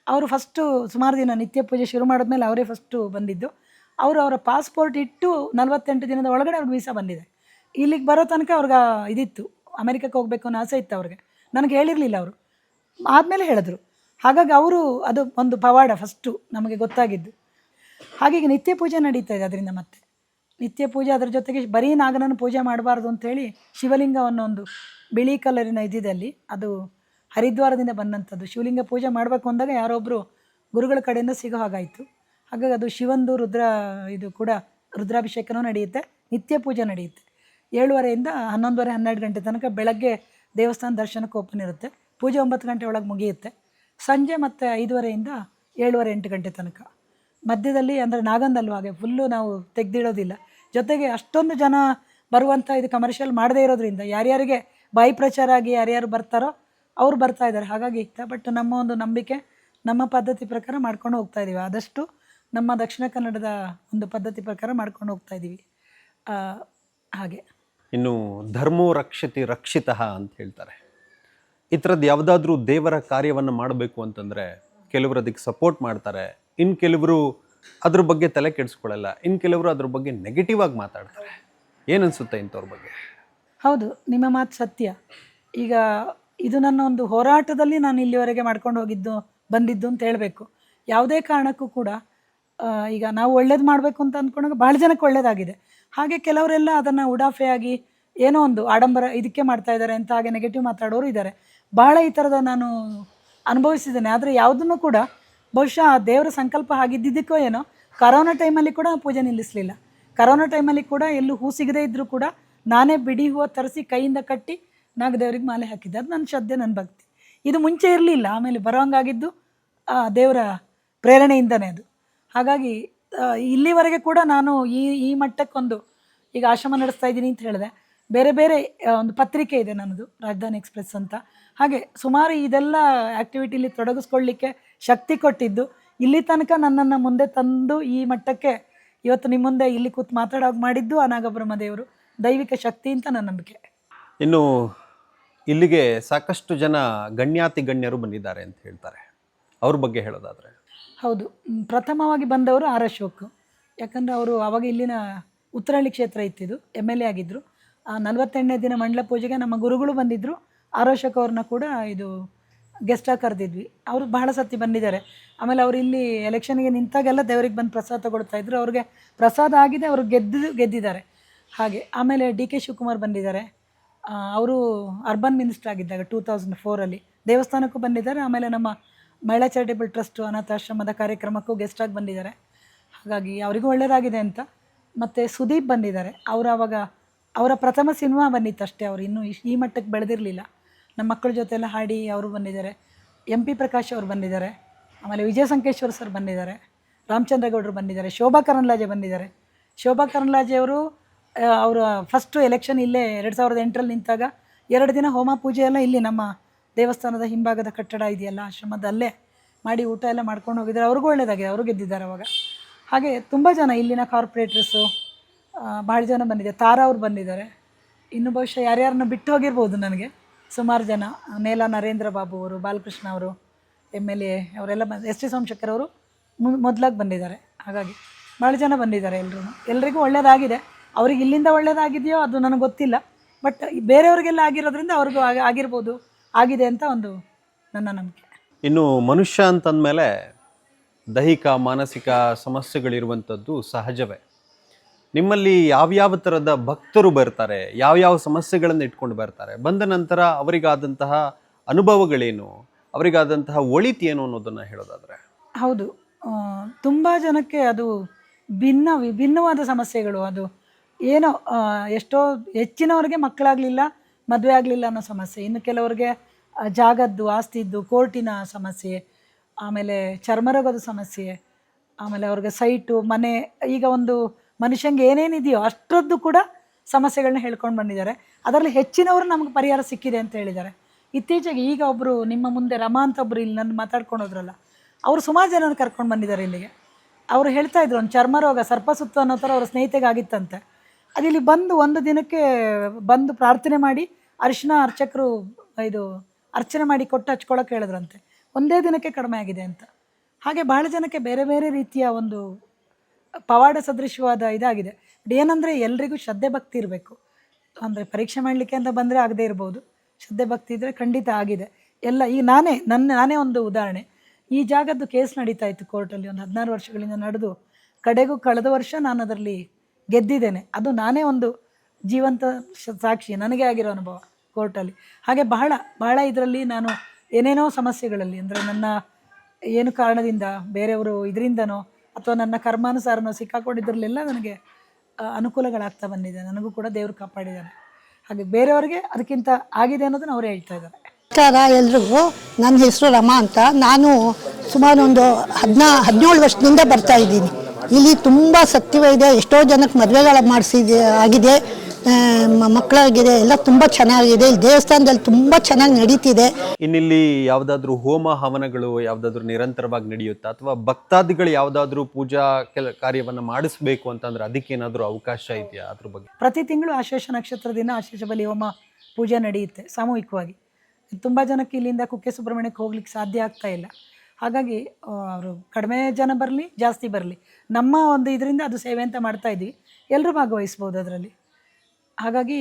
ಅವರು ಫಸ್ಟು ಸುಮಾರು ದಿನ ನಿತ್ಯ ಪೂಜೆ ಶುರು ಮಾಡಿದ್ಮೇಲೆ ಅವರೇ ಫಸ್ಟು ಬಂದಿದ್ದು. ಅವರು ಅವರ ಪಾಸ್ಪೋರ್ಟ್ ಇಟ್ಟು ನಲವತ್ತೆಂಟು ದಿನದ ಒಳಗಡೆ ಅವ್ರಿಗೆ ವೀಸಾ ಬಂದಿದೆ. ಇಲ್ಲಿಗೆ ಬರೋ ತನಕ ಅವ್ರಿಗೆ ಇದಿತ್ತು. ಅಮೆರಿಕಕ್ಕೆ ಹೋಗಬೇಕು ಅನ್ನೋ ಆಸೆ ಇತ್ತು ಅವ್ರಿಗೆ. ನನಗೆ ಹೇಳಿರಲಿಲ್ಲ ಅವರು. ಆದಮೇಲೆ ಹೇಳಿದ್ರು. ಹಾಗಾಗಿ ಅವರು ಅದು ಒಂದು ಪವಾಡ ಫಸ್ಟು ನಮಗೆ ಗೊತ್ತಾಗಿದ್ದು. ಹಾಗಾಗಿ ನಿತ್ಯ ಪೂಜೆ ನಡೀತಾ ಇದೆ ಅದರಿಂದ ಮತ್ತೆ. ನಿತ್ಯ ಪೂಜೆ ಅದರ ಜೊತೆಗೆ ಬರೀ ನಾಗನನ್ನು ಪೂಜೆ ಮಾಡಬಾರ್ದು ಅಂತೇಳಿ ಶಿವಲಿಂಗವನ್ನು ಒಂದು ಬಿಳಿ ಕಲರಿನ ಇದಿದಲ್ಲಿ ಅದು ಹರಿದ್ವಾರದಿಂದ ಬಂದಂಥದ್ದು. ಶಿವಲಿಂಗ ಪೂಜೆ ಮಾಡಬೇಕು ಅಂದಾಗ ಯಾರೊಬ್ಬರು ಗುರುಗಳ ಕಡೆಯಿಂದ ಸಿಗೋ ಹಾಗಾಯಿತು. ಹಾಗಾಗಿ ಅದು ಶಿವಂದು ರುದ್ರ ಇದು ಕೂಡ ರುದ್ರಾಭಿಷೇಕನೂ ನಡೆಯುತ್ತೆ, ನಿತ್ಯ ಪೂಜೆ ನಡೆಯುತ್ತೆ. ಏಳುವರೆಯಿಂದ ಹನ್ನೊಂದುವರೆ ಹನ್ನೆರಡು ಗಂಟೆ ತನಕ ಬೆಳಗ್ಗೆ ದೇವಸ್ಥಾನ ದರ್ಶನಕ್ಕೆ ಓಪನ್ ಇರುತ್ತೆ. ಪೂಜೆ ಒಂಬತ್ತು ಗಂಟೆ ಒಳಗೆ ಮುಗಿಯುತ್ತೆ. ಸಂಜೆ ಮತ್ತು ಐದುವರೆಯಿಂದ ಏಳುವರೆ, ಎಂಟು ಗಂಟೆ ತನಕ. ಮಧ್ಯದಲ್ಲಿ ಅಂದರೆ ನಾಗಂದಲ್ವ ಹಾಗೆ ಫುಲ್ಲು ನಾವು ತೆಗೆದಿಡೋದಿಲ್ಲ. ಜೊತೆಗೆ ಅಷ್ಟೊಂದು ಜನ ಬರುವಂಥ ಇದು ಕಮರ್ಷಿಯಲ್ ಮಾಡದೇ ಇರೋದ್ರಿಂದ ಯಾರ್ಯಾರಿಗೆ ಬಾಯಿ ಪ್ರಚಾರ ಆಗಿ ಯಾರ್ಯಾರು ಬರ್ತಾರೋ ಅವ್ರು ಬರ್ತಾ ಇದ್ದಾರೆ. ಹಾಗಾಗಿ ಇತ್ತ ಬಟ್ ನಮ್ಮ ಒಂದು ನಂಬಿಕೆ ನಮ್ಮ ಪದ್ಧತಿ ಪ್ರಕಾರ ಮಾಡ್ಕೊಂಡು ಹೋಗ್ತಾ ಇದ್ದೀವಿ ಆದಷ್ಟು ನಮ್ಮ ದಕ್ಷಿಣ ಕನ್ನಡದ ಒಂದು ಪದ್ಧತಿ ಪ್ರಕಾರ ಮಾಡ್ಕೊಂಡು ಹೋಗ್ತಾ ಇದ್ದೀವಿ ಹಾಗೆ. ಇನ್ನು ಧರ್ಮೋ ರಕ್ಷತಿ ರಕ್ಷಿತ ಅಂತ ಹೇಳ್ತಾರೆ. ಈ ಥರದ್ದು ಯಾವುದಾದ್ರೂ ದೇವರ ಕಾರ್ಯವನ್ನು ಮಾಡಬೇಕು ಅಂತಂದರೆ ಕೆಲವರು ಅದಕ್ಕೆ ಸಪೋರ್ಟ್ ಮಾಡ್ತಾರೆ. ಇನ್ನು ಕೆಲವರು ಅದ್ರ ಬಗ್ಗೆ ತಲೆ ಕೆಡಿಸ್ಕೊಳ್ಳಲ್ಲ. ಇನ್ನು ಕೆಲವರು ಅದ್ರ ಬಗ್ಗೆ ನೆಗೆಟಿವ್ ಆಗಿ ಮಾತಾಡ್ತಾರೆ. ಏನನ್ಸುತ್ತೆ ಇಂಥವ್ರ ಬಗ್ಗೆ? ಹೌದು, ನಿಮ್ಮ ಮಾತು ಸತ್ಯ. ಈಗ ಇದು ನನ್ನ ಒಂದು ಹೋರಾಟದಲ್ಲಿ ನಾನು ಇಲ್ಲಿವರೆಗೆ ಮಾಡ್ಕೊಂಡು ಹೋಗಿದ್ದು, ಬಂದಿದ್ದು ಅಂತ ಹೇಳಬೇಕು. ಯಾವುದೇ ಕಾರಣಕ್ಕೂ ಕೂಡ ಈಗ ನಾವು ಒಳ್ಳೇದು ಮಾಡಬೇಕು ಅಂತ ಅಂದ್ಕೊಂಡಾಗ ಭಾಳ ಜನಕ್ಕೆ ಒಳ್ಳೇದಾಗಿದೆ. ಹಾಗೆ ಕೆಲವರೆಲ್ಲ ಅದನ್ನು ಉಡಾಫೆಯಾಗಿ ಏನೋ ಒಂದು ಆಡಂಬರ ಇದಕ್ಕೆ ಮಾಡ್ತಾ ಇದ್ದಾರೆ ಅಂತ ಹಾಗೆ ನೆಗೆಟಿವ್ ಮಾತಾಡೋರು ಇದ್ದಾರೆ. ಭಾಳ ಈ ಥರದ ನಾನು ಅನುಭವಿಸಿದ್ದೇನೆ. ಆದರೆ ಯಾವುದನ್ನು ಕೂಡ ಬಹುಶಃ ದೇವರ ಸಂಕಲ್ಪ ಆಗಿದ್ದಿದ್ದಕ್ಕೋ ಏನೋ, ಕರೋನಾ ಟೈಮಲ್ಲಿ ಕೂಡ ಪೂಜೆ ನಿಲ್ಲಿಸಲಿಲ್ಲ. ಕರೋನಾ ಟೈಮಲ್ಲಿ ಕೂಡ ಎಲ್ಲೂ ಹೂ ಸಿಗದೇ ಇದ್ದರೂ ಕೂಡ ನಾನೇ ಬಿಡಿ ಹೂವು ತರಿಸಿ ಕೈಯಿಂದ ಕಟ್ಟಿ ನಾಗದೇವರಿಗೆ ಮಾಲೆ ಹಾಕಿದ್ದೆ. ಅದು ನನ್ನ ಶ್ರದ್ಧೆ, ನನ್ನ ಭಕ್ತಿ. ಇದು ಮುಂಚೆ ಇರಲಿಲ್ಲ, ಆಮೇಲೆ ಬರೋಂಗಾಗಿದ್ದು ದೇವರ ಪ್ರೇರಣೆಯಿಂದನೇ ಅದು. ಹಾಗಾಗಿ ಇಲ್ಲಿವರೆಗೆ ಕೂಡ ನಾನು ಈ ಈ ಮಟ್ಟಕ್ಕೊಂದು ಈಗ ಆಶ್ರಮ ನಡೆಸ್ತಾ ಇದ್ದೀನಿ ಅಂತ ಹೇಳಿದೆ. ಬೇರೆ ಬೇರೆ ಒಂದು ಪತ್ರಿಕೆ ಇದೆ ನನ್ನದು, ರಾಜಧಾನಿ ಎಕ್ಸ್ಪ್ರೆಸ್ ಅಂತ. ಹಾಗೆ ಸುಮಾರು ಇದೆಲ್ಲ ಆ್ಯಕ್ಟಿವಿಟಿಲಿ ತೊಡಗಿಸ್ಕೊಳ್ಳಿಕ್ಕೆ ಶಕ್ತಿ ಕೊಟ್ಟಿದ್ದು. ಇಲ್ಲಿ ತನಕ ನನ್ನನ್ನು ಮುಂದೆ ತಂದು ಈ ಮಟ್ಟಕ್ಕೆ ಇವತ್ತು ನಿಮ್ಮ ಮುಂದೆ ಇಲ್ಲಿ ಕೂತು ಮಾತಾಡೋಕೆ ಮಾಡಿದ್ದು ಆ ನಾಗಬ್ರಹ್ಮ ದೇವರು. ದೈವಿಕ ಶಕ್ತಿ ಅಂತ ನನ್ನ ನಂಬಿಕೆ. ಇನ್ನು ಇಲ್ಲಿಗೆ ಸಾಕಷ್ಟು ಜನ ಗಣ್ಯಾತಿ ಗಣ್ಯರು ಬಂದಿದ್ದಾರೆ ಅಂತ ಹೇಳ್ತಾರೆ. ಅವ್ರ ಬಗ್ಗೆ ಹೇಳೋದಾದರೆ. ಹೌದು. ಪ್ರಥಮವಾಗಿ ಬಂದವರು ಆರ್ ಅಶೋಕ್ ಯಾಕಂದರೆ ಅವರು ಆವಾಗ ಇಲ್ಲಿನ ಉತ್ತರಹಳ್ಳಿ ಕ್ಷೇತ್ರ ಇತ್ತಿದ್ದು. ಎಂ ಎಲ್ ಎ ಆಗಿದ್ದರು ನಲವತ್ತೆಂಟನೇ ದಿನ ಮಂಡಲ ಪೂಜೆಗೆ ನಮ್ಮ ಗುರುಗಳು ಬಂದಿದ್ದರು ಆರ್ ಅವ್ರನ್ನ ಕೂಡ ಇದು ಗೆಸ್ಟಾಗಿ ಕರೆದಿದ್ವಿ. ಅವರು ಬಹಳ ಸತಿ ಬಂದಿದ್ದಾರೆ. ಆಮೇಲೆ ಅವರು ಇಲ್ಲಿ ಎಲೆಕ್ಷನ್ಗೆ ನಿಂತಾಗೆಲ್ಲ ದೇವರಿಗೆ ಬಂದು ಪ್ರಸಾದ ತಗೊಳ್ತಾ ಇದ್ರು. ಅವ್ರಿಗೆ ಪ್ರಸಾದ ಆಗಿದೆ, ಅವರು ಗೆದ್ದು, ಗೆದ್ದಿದ್ದಾರೆ. ಹಾಗೆ, ಆಮೇಲೆ ಡಿ ಕೆ ಶಿವಕುಮಾರ್ ಬಂದಿದ್ದಾರೆ. ಅವರು ಅರ್ಬನ್ ಮಿನಿಸ್ಟರ್ ಆಗಿದ್ದಾಗ ಟೂ ತೌಸಂಡ್ ಫೋರಲ್ಲಿ ದೇವಸ್ಥಾನಕ್ಕೂ ಬಂದಿದ್ದಾರೆ. ಆಮೇಲೆ ನಮ್ಮ ಮಹಿಳಾ ಚಾರಿಟೇಬಲ್ ಟ್ರಸ್ಟ್ ಅನಾಥಾಶ್ರಮದ ಕಾರ್ಯಕ್ರಮಕ್ಕೂ ಗೆಸ್ಟಾಗಿ ಬಂದಿದ್ದಾರೆ. ಹಾಗಾಗಿ ಅವರಿಗೂ ಒಳ್ಳೆಯದಾಗಿದೆ ಅಂತ. ಮತ್ತು ಸುದೀಪ್ ಬಂದಿದ್ದಾರೆ. ಅವರು ಅವಾಗ, ಅವರ ಪ್ರಥಮ ಸಿನಿಮಾ ಬಂದಿತ್ತು ಅಷ್ಟೇ ಅವರು ಇನ್ನೂ ಈ ಮಟ್ಟಕ್ಕೆ ಬೆಳೆದಿರಲಿಲ್ಲ. ನಮ್ಮ ಮಕ್ಕಳ ಜೊತೆ ಎಲ್ಲ ಹಾಡಿ ಅವರು ಬಂದಿದ್ದಾರೆ. ಎಂ ಪಿ ಪ್ರಕಾಶ್ ಅವರು ಬಂದಿದ್ದಾರೆ. ಆಮೇಲೆ ವಿಜಯ ಸಂಕೇಶ್ವರ್ ಸರ್ ಬಂದಿದ್ದಾರೆ. ರಾಮಚಂದ್ರಗೌಡರು ಬಂದಿದ್ದಾರೆ. ಶೋಭಾ ಕರಂದ್ಲಾಜೆ ಬಂದಿದ್ದಾರೆ. ಶೋಭಾ ಕರಂದ್ಲಾಜೆ ಅವರು ಅವರ ಫಸ್ಟು ಎಲೆಕ್ಷನ್ ಇಲ್ಲೇ ಎರಡು ಸಾವಿರದ ಎಂಟರಲ್ಲಿ ನಿಂತಾಗ ಎರಡು ದಿನ ಹೋಮ ಪೂಜೆ ಎಲ್ಲ ಇಲ್ಲಿ ನಮ್ಮ ದೇವಸ್ಥಾನದ ಹಿಂಭಾಗದ ಕಟ್ಟಡ ಇದೆಯಲ್ಲ, ಆಶ್ರಮದಲ್ಲೇ ಮಾಡಿ ಊಟ ಎಲ್ಲ ಮಾಡ್ಕೊಂಡು ಹೋಗಿದ್ದಾರೆ. ಅವ್ರಿಗೂ ಒಳ್ಳೆಯದಾಗಿದೆ ಅವರು ಗೆದ್ದಿದ್ದಾರೆ ಅವಾಗ. ಹಾಗೆ ತುಂಬ ಜನ ಇಲ್ಲಿನ ಕಾರ್ಪೊರೇಟರ್ಸು ಭಾಳ ಜನ ಬಂದಿದ್ದಾರೆ. ತಾರಾ ಅವ್ರು ಬಂದಿದ್ದಾರೆ. ಇನ್ನು ಬಹುಶಃ ಯಾರ್ಯಾರನ್ನ ಬಿಟ್ಟು ಹೋಗಿರ್ಬೋದು ನನಗೆ. ಸುಮಾರು ಜನ ನೇಲ ನರೇಂದ್ರ ಬಾಬು ಅವರು, ಬಾಲಕೃಷ್ಣ ಅವರು, ಎಂ ಎಲ್ ಎ, ಅವರೆಲ್ಲ ಬಂದು, ಎಸ್ ಟಿ ಸೋಮಶೇಖರ್ ಅವರು ಮೊದಲಾಗಿ ಬಂದಿದ್ದಾರೆ. ಹಾಗಾಗಿ ಭಾಳ ಜನ ಬಂದಿದ್ದಾರೆ ಎಲ್ಲರೂ ಎಲ್ರಿಗೂ ಒಳ್ಳೆಯದಾಗಿದೆ ಅವ್ರಿಗೆ ಇಲ್ಲಿಂದ ಒಳ್ಳೆಯದಾಗಿದೆಯೋ ಅದು ನನಗೆ ಗೊತ್ತಿಲ್ಲ. ಬಟ್ ಬೇರೆಯವ್ರಿಗೆಲ್ಲ ಆಗಿರೋದ್ರಿಂದ ಅವ್ರಿಗೂ ಆಗ, ಆಗಿರ್ಬೋದು, ಆಗಿದೆ ಅಂತ ಒಂದು ನನ್ನ ನಂಬಿಕೆ. ಇನ್ನು ಮನುಷ್ಯ ಅಂತಂದಮೇಲೆ ದೈಹಿಕ, ಮಾನಸಿಕ ಸಮಸ್ಯೆಗಳಿರುವಂಥದ್ದು ಸಹಜವೇ. ನಿಮ್ಮಲ್ಲಿ ಯಾವ್ಯಾವ ಥರದ ಭಕ್ತರು ಬರ್ತಾರೆ, ಯಾವ್ಯಾವ ಸಮಸ್ಯೆಗಳನ್ನು ಇಟ್ಕೊಂಡು ಬರ್ತಾರೆ, ಬಂದ ನಂತರ ಅವರಿಗಾದಂತಹ ಅನುಭವಗಳೇನು, ಅವರಿಗಾದಂತಹ ಒಳಿತೇನು ಅನ್ನೋದನ್ನು ಹೇಳೋದಾದ್ರೆ? ಹೌದು. ತುಂಬ ಜನಕ್ಕೆ ಅದು ಭಿನ್ನ, ವಿಭಿನ್ನವಾದ ಸಮಸ್ಯೆಗಳು. ಅದು ಏನೋ ಎಷ್ಟೋ ಹೆಚ್ಚಿನವ್ರಿಗೆ ಮಕ್ಕಳಾಗಲಿಲ್ಲ, ಮದುವೆ ಆಗಲಿಲ್ಲ ಅನ್ನೋ ಸಮಸ್ಯೆ. ಇನ್ನು ಕೆಲವರಿಗೆ ಜಾಗದ್ದು, ಆಸ್ತಿದ್ದು, ಕೋರ್ಟಿನ ಸಮಸ್ಯೆ, ಆಮೇಲೆ ಚರ್ಮರೋಗದ ಸಮಸ್ಯೆ, ಆಮೇಲೆ ಅವ್ರಿಗೆ ಸೈಟು, ಮನೆ, ಈಗ ಒಂದು ಮನುಷ್ಯಂಗೆ ಏನೇನಿದೆಯೋ ಅಷ್ಟರದ್ದು ಕೂಡ ಸಮಸ್ಯೆಗಳನ್ನ ಹೇಳ್ಕೊಂಡು ಬಂದಿದ್ದಾರೆ. ಅದರಲ್ಲಿ ಹೆಚ್ಚಿನವರು ನಮಗೆ ಪರಿಹಾರ ಸಿಕ್ಕಿದೆ ಅಂತ ಹೇಳಿದ್ದಾರೆ. ಇತ್ತೀಚೆಗೆ ಈಗ ಒಬ್ಬರು ನಿಮ್ಮ ಮುಂದೆ ರಮಾ ಅಂತ ಒಬ್ಬರು ಇಲ್ಲಿ ನನ್ನ ಮಾತಾಡ್ಕೊಂಡು ಹೋದ್ರಲ್ಲ, ಅವರು ಸುಮಾರು ಜನನ ಕರ್ಕೊಂಡು ಬಂದಿದ್ದಾರೆ ಇಲ್ಲಿಗೆ. ಅವರು ಹೇಳ್ತಾ ಇದ್ರು, ಒಂದು ಚರ್ಮ ರೋಗ ಸರ್ಪಸುತ್ತು ಅನ್ನೋ ಥರ ಅವ್ರ ಸ್ನೇಹಿತೆಗೆ ಆಗಿತ್ತಂತೆ ಅದು ಇಲ್ಲಿ ಬಂದು ಒಂದು ದಿನಕ್ಕೆ ಬಂದು ಪ್ರಾರ್ಥನೆ ಮಾಡಿ ಅರಿಶಿನ ಅರ್ಚಕರು, ಇದು ಅರ್ಚನೆ ಮಾಡಿ ಕೊಟ್ಟು ಹಚ್ಕೊಳಕ್ಕೆ ಹೇಳಿದ್ರಂತೆ. ಒಂದೇ ದಿನಕ್ಕೆ ಕಡಿಮೆ ಆಗಿದೆ ಅಂತ. ಹಾಗೆ ಭಾಳ ಜನಕ್ಕೆ ಬೇರೆ ಬೇರೆ ರೀತಿಯ ಒಂದು ಪವಾಡ ಸದೃಶವಾದ ಇದಾಗಿದೆ. ಬಟ್ ಏನಂದರೆ ಎಲ್ರಿಗೂ ಶ್ರದ್ಧೆ ಭಕ್ತಿ ಇರಬೇಕು. ಅಂದರೆ ಪರೀಕ್ಷೆ ಮಾಡಲಿಕ್ಕೆ ಅಂತ ಬಂದರೆ ಆಗದೇ ಇರ್ಬೋದು. ಶ್ರದ್ಧೆ ಭಕ್ತಿ ಇದ್ದರೆ ಖಂಡಿತ ಆಗಿದೆ. ಎಲ್ಲ ಈಗ ನಾನೇ, ನನ್ನ, ನಾನೇ ಒಂದು ಉದಾಹರಣೆ. ಈ ಜಾಗದ್ದು ಕೇಸ್ ನಡೀತಾ ಇತ್ತು ಕೋರ್ಟಲ್ಲಿ ಒಂದು ಹದಿನಾರು ವರ್ಷಗಳಿಂದ ನಡೆದು, ಕಡೆಗೂ ಕಳೆದ ವರ್ಷ ನಾನು ಅದರಲ್ಲಿ ಗೆದ್ದಿದ್ದೇನೆ. ಅದು ನಾನೇ ಒಂದು ಜೀವಂತ ಸಾಕ್ಷಿ, ನನಗೆ ಆಗಿರೋ ಅನುಭವ ಕೋರ್ಟಲ್ಲಿ ಹಾಗೆ ಬಹಳ ಬಹಳ ಇದರಲ್ಲಿ ನಾನು ಏನೇನೋ ಸಮಸ್ಯೆಗಳಲ್ಲಿ, ಅಂದರೆ ನನ್ನ ಏನು ಕಾರಣದಿಂದ, ಬೇರೆಯವರು ಇದರಿಂದನೋ ಅಥವಾ ನನ್ನ ಕರ್ಮಾನುಸಾರನೋ ಸಿಕ್ಕಾಕೊಂಡಿದ್ರಲ್ಲೆಲ್ಲ ನನಗೆ ಅನುಕೂಲಗಳಾಗ್ತಾ ಬಂದಿದೆ. ನನಗೂ ಕೂಡ ದೇವರು ಕಾಪಾಡಿದ್ದಾರೆ. ಹಾಗೆ ಬೇರೆಯವರಿಗೆ ಅದಕ್ಕಿಂತ ಆಗಿದೆ ಅನ್ನೋದನ್ನ ಅವರೇ ಹೇಳ್ತಾ ಇದ್ದಾರೆ. ನಮಸ್ಕಾರ ಎಲ್ರಿಗೂ ನನ್ನ ಹೆಸರು ರಮಾ ಅಂತ. ನಾನು ಸುಮಾರು ಒಂದು ಹದಿನಾ, ಹದಿನೇಳು ವರ್ಷದಿಂದ ಬರ್ತಾ ಇದ್ದೀನಿ. ಇಲ್ಲಿ ತುಂಬ ಸತ್ಯವ ಇದೆ. ಎಷ್ಟೋ ಜನಕ್ಕೆ ಮದುವೆಗಳ ಮಾಡಿಸಿದೆ, ಆಗಿದೆ. ಮಕ್ಕಳಾಗಿದೆ ಎಲ್ಲ ತುಂಬ ಚೆನ್ನಾಗಿದೆ. ಇಲ್ಲಿ ದೇವಸ್ಥಾನದಲ್ಲಿ ತುಂಬ ಚೆನ್ನಾಗಿ ನಡೀತಿದೆ. ಇನ್ನಿಲ್ಲಿ ಯಾವುದಾದ್ರೂ ಹೋಮ ಹವನಗಳು ಯಾವುದಾದ್ರೂ ನಿರಂತರವಾಗಿ ನಡೆಯುತ್ತಾ? ಅಥವಾ ಭಕ್ತಾದಿಗಳು ಯಾವುದಾದ್ರೂ ಪೂಜಾ ಕೆಲ ಕಾರ್ಯವನ್ನು ಮಾಡಿಸ್ಬೇಕು ಅಂತಂದ್ರೆ ಅದಕ್ಕೇನಾದ್ರೂ ಅವಕಾಶ ಇದೆಯಾ ಅದ್ರ ಬಗ್ಗೆ? ಪ್ರತಿ ತಿಂಗಳು ಆಶೇಷ ನಕ್ಷತ್ರ ದಿನ ಆಶೇಷ ಬಲಿ ಹೋಮ ಪೂಜೆ ನಡೆಯುತ್ತೆ ಸಾಮೂಹಿಕವಾಗಿ. ತುಂಬ ಜನಕ್ಕೆ ಇಲ್ಲಿಂದ ಕುಕ್ಕೆ ಸುಬ್ರಹ್ಮಣ್ಯಕ್ಕೆ ಹೋಗ್ಲಿಕ್ಕೆ ಸಾಧ್ಯ ಆಗ್ತಾ ಇಲ್ಲ. ಹಾಗಾಗಿ ಅವರು ಕಡಿಮೆ ಜನ ಬರಲಿ ಜಾಸ್ತಿ ಬರಲಿ. ನಮ್ಮ ಒಂದು ಇದರಿಂದ ಅದು ಸೇವೆ ಅಂತ ಮಾಡ್ತಾ ಇದ್ವಿ. ಎಲ್ಲರೂ ಭಾಗವಹಿಸ್ಬೋದು ಅದರಲ್ಲಿ. ಹಾಗಾಗಿ